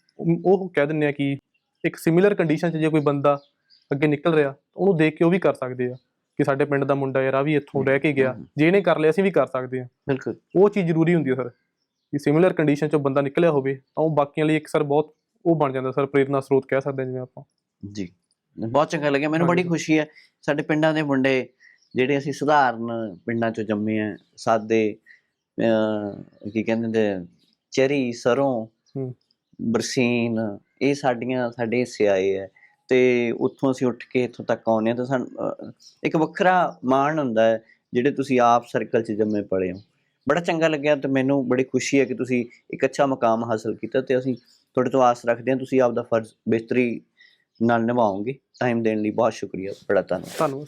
ਉਹ- ਕਹਿ ਦਿੰਦੇ ਆ ਕਿ ਇੱਕ ਸਿਮਿਲਰ ਕੰਡੀਸ਼ਨ 'ਚ ਜੇ ਕੋਈ ਬੰਦਾ ਅੱਗੇ ਨਿਕਲ ਰਿਹਾ ਉਹਨੂੰ ਦੇਖ ਕੇ ਉਹ ਵੀ ਕਰ ਸਕਦੇ ਆ ਕਿ ਸਾਡੇ ਪਿੰਡ ਦਾ ਮੁੰਡਾ ਯਾਰ ਆ ਵੀ ਇੱਥੋਂ ਰਹਿ ਕੇ ਗਿਆ। ਜੇ ਇਹਨੇ ਕਰ ਲਿਆ ਅਸੀਂ ਵੀ ਕਰ ਸਕਦੇ ਆ ਬਿਲਕੁਲ ਉਹ ਚੀਜ਼ ਜ਼ਰੂਰੀ ਹੁੰਦੀ ਹੈ ਸਰ ਕਿ ਸਿਮਿਲਰ ਕੰਡੀਸ਼ਨ ਚੋਂ ਬੰਦਾ ਨਿਕਲਿਆ ਹੋਵੇ ਤਾਂ ਉਹ ਬਾਕੀਆਂ ਲਈ ਇੱਕ ਸਰ ਬਹੁਤ ਉਹ ਬਣ ਜਾਂਦਾ ਸਰ ਪ੍ਰੇਰਨਾ ਸਰੋਤ ਕਹਿ ਸਕਦੇ ਜਿਵੇਂ ਆਪਾਂ ਜੀ ਬਹੁਤ ਚੰਗਾ ਲੱਗਿਆ ਮੈਨੂੰ ਬੜੀ। ਖੁਸ਼ੀ ਹੈ ਸਾਡੇ ਪਿੰਡਾਂ ਦੇ ਮੁੰਡੇ ਜਿਹੜੇ ਅਸੀਂ ਸਧਾਰਨ ਪਿੰਡਾਂ 'ਚੋਂ ਜੰਮੇ ਆ ਸਾਦੇ ਕੀ ਕਹਿੰਦੇ ਨੇ ਚਰੀ ਸਰੋਂ। ਬਰਸੀਨ ਇਹ ਸਾਡੀਆਂ ਸਾਡੇ ਹਿੱਸੇ ਆਏ ਹੈ ਤੇ ਉੱਥੋਂ ਅਸੀਂ ਉੱਠ ਕੇ ਇੱਥੋਂ ਤੱਕ ਆਉਂਦੇ ਹਾਂ ਤਾਂ ਸਾਨੂੰ ਇੱਕ ਵੱਖਰਾ ਮਾਣ ਹੁੰਦਾ ਹੈ ਜਿਹੜੇ ਤੁਸੀਂ ਆਪ ਸਰਕਲ 'ਚ ਜੰਮੇ ਪਲੇ ਹੋ। ਬੜਾ ਚੰਗਾ ਲੱਗਿਆ ਤੇ ਮੈਨੂੰ ਬੜੀ ਖੁਸ਼ੀ ਹੈ ਕਿ ਤੁਸੀਂ ਇੱਕ ਅੱਛਾ ਮਕਾਮ ਹਾਸਲ ਕੀਤਾ ਤੇ ਅਸੀਂ ਤੁਹਾਡੇ ਤੋਂ ਆਸ ਰੱਖਦੇ ਹਾਂ ਤੁਸੀਂ ਆਪ ਦਾ ਫਰਜ਼ ਬਿਹਤਰੀ ਨਾਲ ਨਿਭਾਓਗੇ। ਟਾਈਮ ਦੇਣ ਲਈ ਬਹੁਤ ਸ਼ੁਕਰੀਆ ਬੜਾ ਧੰਨਵਾਦ। ਧੰਨਵਾਦ